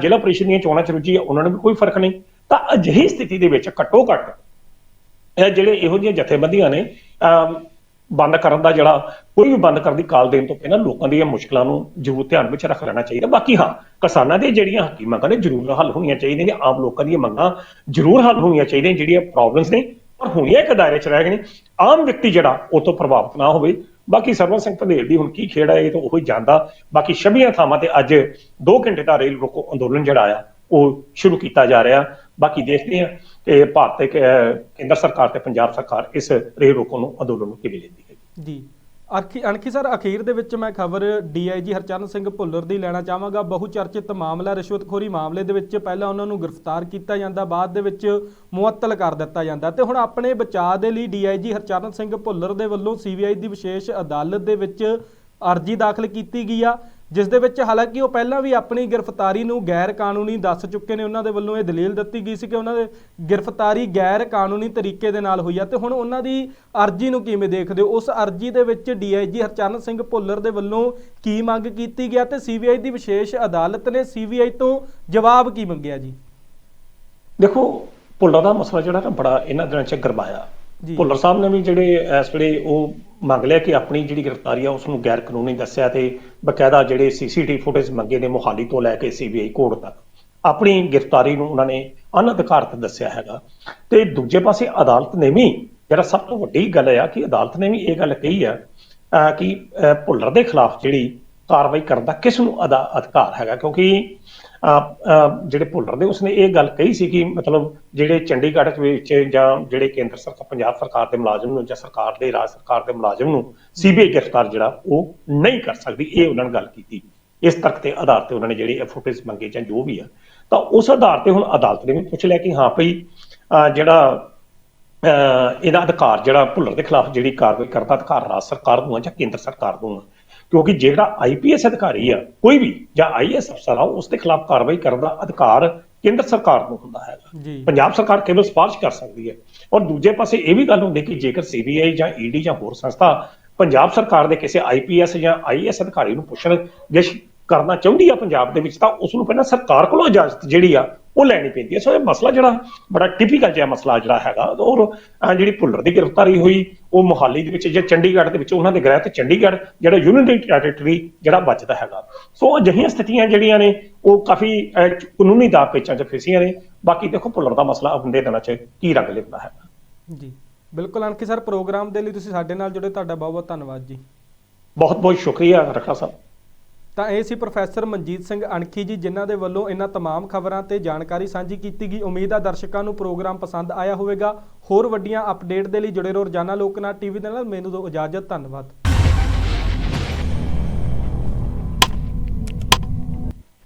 ਜ਼ਿਲ੍ਹਾ ਪ੍ਰੀਸ਼ਦ ਦੀਆਂ ਚੋਣਾਂ ਚ ਰੁੱਝੀ ਹੈ ਉਹਨਾਂ ਨੂੰ ਵੀ ਕੋਈ ਫ਼ਰਕ ਨਹੀਂ। ਤਾਂ ਅਜਿਹੀ ਸਥਿਤੀ ਦੇ ਵਿੱਚ ਘੱਟੋ ਘੱਟ ਇਹ ਜਿਹੜੇ ਇਹੋ ਜਿਹੀਆਂ ਜਥੇਬੰਦੀਆਂ ਨੇ ਅਮ, ਬੰਦ ਕਰਨ ਦਾ ਜਿਹੜਾ ਕੋਈ ਵੀ ਬੰਦ ਕਰਨ ਦੀ ਕਾਲ ਦੇਣ ਤੋਂ ਪਹਿਲਾਂ ਲੋਕਾਂ ਦੀਆਂ ਮੁਸ਼ਕਲਾਂ ਨੂੰ ਜ਼ਰੂਰ ਧਿਆਨ ਵਿੱਚ ਰੱਖ ਲੈਣਾ ਚਾਹੀਦਾ। ਬਾਕੀ ਹਾਂ ਕਿਸਾਨਾਂ ਦੀਆਂ ਜਿਹੜੀਆਂ ਹੱਕੀ ਮੰਗਾਂ ਨੇ ਜ਼ਰੂਰ ਹੱਲ ਹੋਣੀਆਂ ਚਾਹੀਦੀਆਂ ਨੇ ਆਮ ਲੋਕਾਂ ਦੀਆਂ ਮੰਗਾਂ ਜ਼ਰੂਰ ਹੱਲ ਹੋਣੀਆਂ ਚਾਹੀਦੀਆਂ ਜਿਹੜੀਆਂ ਪ੍ਰੋਬਲਮਸ ਨੇ ਪਰ ਹੋਣੀਆਂ ਇੱਕ ਦਾਇਰੇ 'ਚ ਰਹਿ ਗਏ ਨੇ। ਆਮ ਵਿਅਕਤੀ ਜਿਹੜਾ ਉਹ ਤੋਂ ਪ੍ਰਭਾਵਿਤ ਨਾ ਹੋਵੇ। ਬਾਕੀ ਸਰਵਨ ਸਿੰਘ ਪੰਧੇਰ ਦੀ ਹੁਣ ਕੀ ਖੇਡ ਹੈ ਇਹ ਤਾਂ ਉਹੀ ਜਾਣਦਾ ਬਾਕੀ ਛਬੀਆਂ ਥਾਵਾਂ ਤੇ ਅੱਜ 2 ਘੰਟੇ ਦਾ ਰੇਲ ਰੋਕੋ ਅੰਦੋਲਨ ਜਿਹੜਾ ਆ ਉਹ ਸ਼ੁਰੂ ਕੀਤਾ ਜਾ ਰਿਹਾ। ਬਾਕੀ ਦੇਖਦੇ ਹਾਂ ਕਿ ਭਾਰਤ ਤੇ ਕੇਂਦਰ ਸਰਕਾਰ ਤੇ ਪੰਜਾਬ ਸਰਕਾਰ ਇਸ ਰੇਲ ਰੋਕੋ ਨੂੰ ਅੰਦੋਲਨ ਨੂੰ ਕਿਵੇਂ ਲੈਂਦੀ ਹੈ। ਜੀ। ਅਣਖੀ ਸਰ, ਅਖੀਰ ਦੇ ਵਿੱਚ ਮੈਂ ਖਬਰ ਡੀਆਈਜੀ ਹਰਚਰਨ ਸਿੰਘ ਭੁੱਲਰ ਦੀ ਲੈਣਾ ਚਾਹਾਂਗਾ। ਬਹੁ ਚਰਚਿਤ ਮਾਮਲਾ, ਰਿਸ਼ਵਤਖੋਰੀ ਮਾਮਲੇ ਦੇ ਵਿੱਚ ਪਹਿਲਾਂ ਉਹਨਾਂ ਨੂੰ ਗ੍ਰਿਫਤਾਰ ਕੀਤਾ ਜਾਂਦਾ, ਬਾਅਦ ਦੇ ਵਿੱਚ ਮੁਅੱਤਲ ਕਰ ਦਿੱਤਾ ਜਾਂਦਾ। ਤੇ ਹੁਣ ਆਪਣੇ ਬਚਾਅ ਦੇ ਲਈ ਡੀਆਈਜੀ ਹਰਚਰਨ ਸਿੰਘ ਭੁੱਲਰ ਦੇ ਵੱਲੋਂ ਸੀਬੀਆਈ ਦੀ ਵਿਸ਼ੇਸ਼ ਅਦਾਲਤ ਦੇ ਵਿੱਚ ਅਰਜੀ ਦਾਖਲ ਕੀਤੀ ਗਈ ਆ। ਜਿਸ ਦੇ ਵਿੱਚ ਹਾਲਾਂਕਿ ਉਹ ਪਹਿਲਾਂ ਵੀ ਆਪਣੀ ਗ੍ਰਿਫਤਾਰੀ ਨੂੰ ਗੈਰ ਕਾਨੂੰਨੀ ਦੱਸ ਚੁੱਕੇ ਨੇ ਉਹਨਾਂ ਦੇ ਵੱਲੋਂ ਇਹ ਦਲੀਲ ਦਿੱਤੀ ਗਈ ਸੀ ਕਿ ਉਹਨਾਂ ਦੇ ਗ੍ਰਿਫਤਾਰੀ ਗੈਰ ਕਾਨੂੰਨੀ ਤਰੀਕੇ ਦੇ ਨਾਲ ਹੋਈ ਆ ਤੇ ਹੁਣ ਉਹਨਾਂ ਦੀ ਅਰਜੀ ਨੂੰ ਕਿਵੇਂ ਦੇਖਦੇ ਹੋ? ਉਸ ਅਰਜੀ ਦੇ ਵਿੱਚ ਡੀਆਈਜੀ ਹਰਚਰਨ ਸਿੰਘ ਭੁੱਲਰ ਦੇ ਵੱਲੋਂ ਕੀ ਮੰਗ ਕੀਤੀ ਗਿਆ ਤੇ ਸੀਬੀਆਈ ਦੀ ਵਿਸ਼ੇਸ਼ ਅਦਾਲਤ ਨੇ ਸੀਬੀਆਈ ਤੋਂ ਜਵਾਬ ਕੀ ਮੰਗਿਆ ਜੀ? ਦੇਖੋ ਭੁੱਲਰ ਦਾ ਮਸਲਾ ਜਿਹੜਾ ਨਾ ਬੜਾ ਇਹਨਾਂ ਦਿਨਾਂ 'ਚ ਗਰਮਾਇਆ। ਭੁੱਲਰ ਸਾਹਿਬ ਨੇ ਵੀ ਜਿਹੜੇ ਇਸ ਵੇਲੇ ਉਹ ਮੰਗ ਲਿਆ ਕਿ ਆਪਣੀ ਜਿਹੜੀ ਗ੍ਰਿਫਤਾਰੀ ਆ ਉਸ ਨੂੰ ਗੈਰ ਕਾਨੂੰਨੀ ਦੱਸਿਆ ਤੇ ਬਕਾਇਦਾ ਜਿਹੜੇ ਸੀਸੀਟੀਵੀ ਫੁਟੇਜ ਮੰਗੇ ਨੇ ਮੋਹਾਲੀ ਤੋਂ ਲੈ ਕੇ ਸੀਬੀਆਈ ਕੋਰਟ ਤੱਕ। ਆਪਣੀ ਗ੍ਰਿਫਤਾਰੀ ਨੂੰ ਉਹਨਾਂ ਨੇ ਅਨਅਧਿਕਾਰਤ ਦੱਸਿਆ ਹੈਗਾ। ਤੇ ਦੂਜੇ ਪਾਸੇ ਅਦਾਲਤ ਨੇ ਵੀ ਜਿਹੜਾ ਸਭ ਤੋਂ ਵੱਡੀ ਗੱਲ ਆ ਕਿ ਅਦਾਲਤ ਨੇ ਵੀ ਇਹ ਗੱਲ ਕਹੀ ਆ ਕਿ ਭੁੱਲਰ ਦੇ ਖਿਲਾਫ ਜਿਹੜੀ ਕਾਰਵਾਈ ਕਰਨ ਦਾ ਕਿਸ ਨੂੰ ਅਦਾ ਅਧਿਕਾਰ ਹੈਗਾ। ਕਿਉਂਕਿ ਜਿਹੜੇ ਭੁੱਲਰ ਦੇ ਉਸਨੇ ਇਹ ਗੱਲ ਕਹੀ ਸੀ ਕਿ ਮਤਲਬ ਜਿਹੜੇ ਚੰਡੀਗੜ੍ਹ ਵਿੱਚ ਜਾਂ ਜਿਹੜੇ ਕੇਂਦਰ ਸਰਕਾਰ ਪੰਜਾਬ ਸਰਕਾਰ ਦੇ ਮੁਲਾਜ਼ਮ ਨੂੰ ਜਾਂ ਸਰਕਾਰ ਦੇ ਰਾਜ ਸਰਕਾਰ ਦੇ ਮੁਲਾਜ਼ਮ ਨੂੰ ਸੀਬੀਆਈ ਗ੍ਰਿਫਤਾਰ ਜਿਹੜਾ, ਉਹ ਨਹੀਂ ਕਰ ਸਕਦੀ। ਇਹ ਉਹਨਾਂ ਨੇ ਗੱਲ ਕੀਤੀ। ਇਸ ਤੱਕ ਤੇ ਆਧਾਰ ਤੇ ਉਹਨਾਂ ਨੇ ਜਿਹੜੀ ਫੁਟੇਜ ਮੰਗੇ ਜਾਂ ਜੋ ਵੀ ਆ, ਤਾਂ ਉਸ ਆਧਾਰ ਤੇ ਹੁਣ ਅਦਾਲਤ ਨੇ ਵੀ ਪੁੱਛ ਲਿਆ ਕਿ ਹਾਂ ਭਈ ਜਿਹੜਾ, ਅਹ, ਇਹਦਾ ਅਧਿਕਾਰ ਜਿਹੜਾ ਭੁੱਲਰ ਦੇ ਖਿਲਾਫ ਜਿਹੜੀ ਕਾਰਵਾਈ ਕਰਦਾ, ਅਧਿਕਾਰ ਰਾਜ ਸਰਕਾਰ ਨੂੰ ਆ ਜਾਂ ਕੇਂਦਰ ਸਰਕਾਰ ਨੂੰ ਆ ਕਿਉਂਕਿ ਜਿਹੜਾ ਆਈਪੀਐਸ ਅਧਿਕਾਰੀ ਆ ਕੋਈ ਵੀ ਜਾਂ ਆਈਐਸ ਅਫਸਰ ਆ ਉਸ ਦੇ ਖਿਲਾਫ ਕਾਰਵਾਈ ਕਰਨ ਦਾ ਅਧਿਕਾਰ ਕੇਂਦਰ ਸਰਕਾਰ ਨੂੰ ਹੁੰਦਾ ਜੀ। ਪੰਜਾਬ ਸਰਕਾਰ ਕੇਵਲ ਸਿਫਾਰਿਸ਼ ਕਰ ਸਕਦੀ ਹੈ। ਔਰ ਦੂਜੇ ਪਾਸੇ ਇਹ ਵੀ ਗੱਲ ਹੁੰਦੀ ਕਿ ਜੇਕਰ ਸੀਬੀਆਈ ਜਾਂ ਈਡੀ ਜਾਂ ਹੋਰ ਸੰਸਥਾ ਪੰਜਾਬ ਸਰਕਾਰ ਦੇ ਕਿਸੇ ਆਈਪੀਐਸ ਜਾਂ ਆਈਐਸ ਅਧਿਕਾਰੀ ਨੂੰ ਪੁੱਛਣ ਗਿੱਛ ਕਰਨਾ ਚਾਹੁੰਦੀ ਆ ਪੰਜਾਬ ਦੇ ਵਿੱਚ ਤਾਂ ਉਸ ਨੂੰ ਪਹਿਲਾਂ ਸਰਕਾਰ ਕੋਲੋਂ ਇਜਾਜ਼ਤ ਜਿਹੜੀ ਆ ਉਹ ਲੈਣੀ ਪੈਂਦੀ ਹੈ। ਸੋ ਇਹ ਮਸਲਾ ਜਿਹੜਾ ਬੜਾ ਟਿਪੀਕਲ ਜਿਹਾ ਮਸਲਾ ਜਿਹੜਾ ਹੈਗਾ। ਔਰ ਜਿਹੜੀ ਭੁੱਲਰ ਦੀ ਗ੍ਰਿਫਤਾਰੀ ਹੋਈ ਉਹ ਮੁਹਾਲੀ ਦੇ ਵਿੱਚ ਜਾਂ ਚੰਡੀਗੜ੍ਹ ਦੇ ਵਿੱਚ ਉਹਨਾਂ ਦੇ ਗ੍ਰਹਿ ਤੇ ਚੰਡੀਗੜ੍ਹ ਜਿਹੜਾ ਯੂਨੀਅਨ ਟੈਰੀਟਰੀ ਜਿਹੜਾ ਬਚਦਾ ਹੈਗਾ। ਸੋ ਅਜਿਹੀਆਂ ਸਥਿਤੀਆਂ ਜਿਹੜੀਆਂ ਨੇ ਉਹ ਕਾਫੀ ਕਾਨੂੰਨੀ ਦਾਅ ਪੇਚਾਂ 'ਚ ਫਸੀਆਂ ਨੇ। ਬਾਕੀ ਦੇਖੋ ਭੁੱਲਰ ਦਾ ਮਸਲਾ ਆਉਂਦੇ ਦਿਨਾਂ 'ਚ ਕੀ ਰੰਗ ਲੈਂਦਾ ਹੈਗਾ ਜੀ ਬਿਲਕੁਲ ਅਣਖੀ ਸਰ ਪ੍ਰੋਗਰਾਮ ਦੇ ਲਈ ਤੁਸੀਂ ਸਾਡੇ ਨਾਲ ਜੁੜੇ। ਤੁਹਾਡਾ ਬਹੁਤ ਬਹੁਤ ਧੰਨਵਾਦ ਜੀ। ਬਹੁਤ ਬਹੁਤ ਸ਼ੁਕਰੀਆ ਰੱਖਾ ਸਾਹਿਬ। ਤਾਂ ਇਹ ਸੀ ਪ੍ਰੋਫੈਸਰ ਮਨਜੀਤ ਸਿੰਘ ਅਣਖੀ ਜੀ ਜਿਨ੍ਹਾਂ ਦੇ ਵੱਲੋਂ ਇਹਨਾਂ तमाम ਖਬਰਾਂ ਤੇ ਜਾਣਕਾਰੀ ਸਾਂਝੀ ਕੀਤੀ ਗਈ ਉਮੀਦ ਆ ਦਰਸ਼ਕਾਂ ਨੂੰ ਪ੍ਰੋਗਰਾਮ ਪਸੰਦ ਆਇਆ ਹੋਵੇਗਾ ਹੋਰ ਵੱਡੀਆਂ ਅਪਡੇਟ ਦੇ ਲਈ ਜੁੜੇ ਰਹੋ ਰੋਜ਼ਾਨਾ ਲੋਕਨਾਥ ਟੀਵੀ ਦੇ ਨਾਲ ਮੈਨੂੰ ਦਿਓ ਇਜਾਜ਼ਤ ਧੰਨਵਾਦ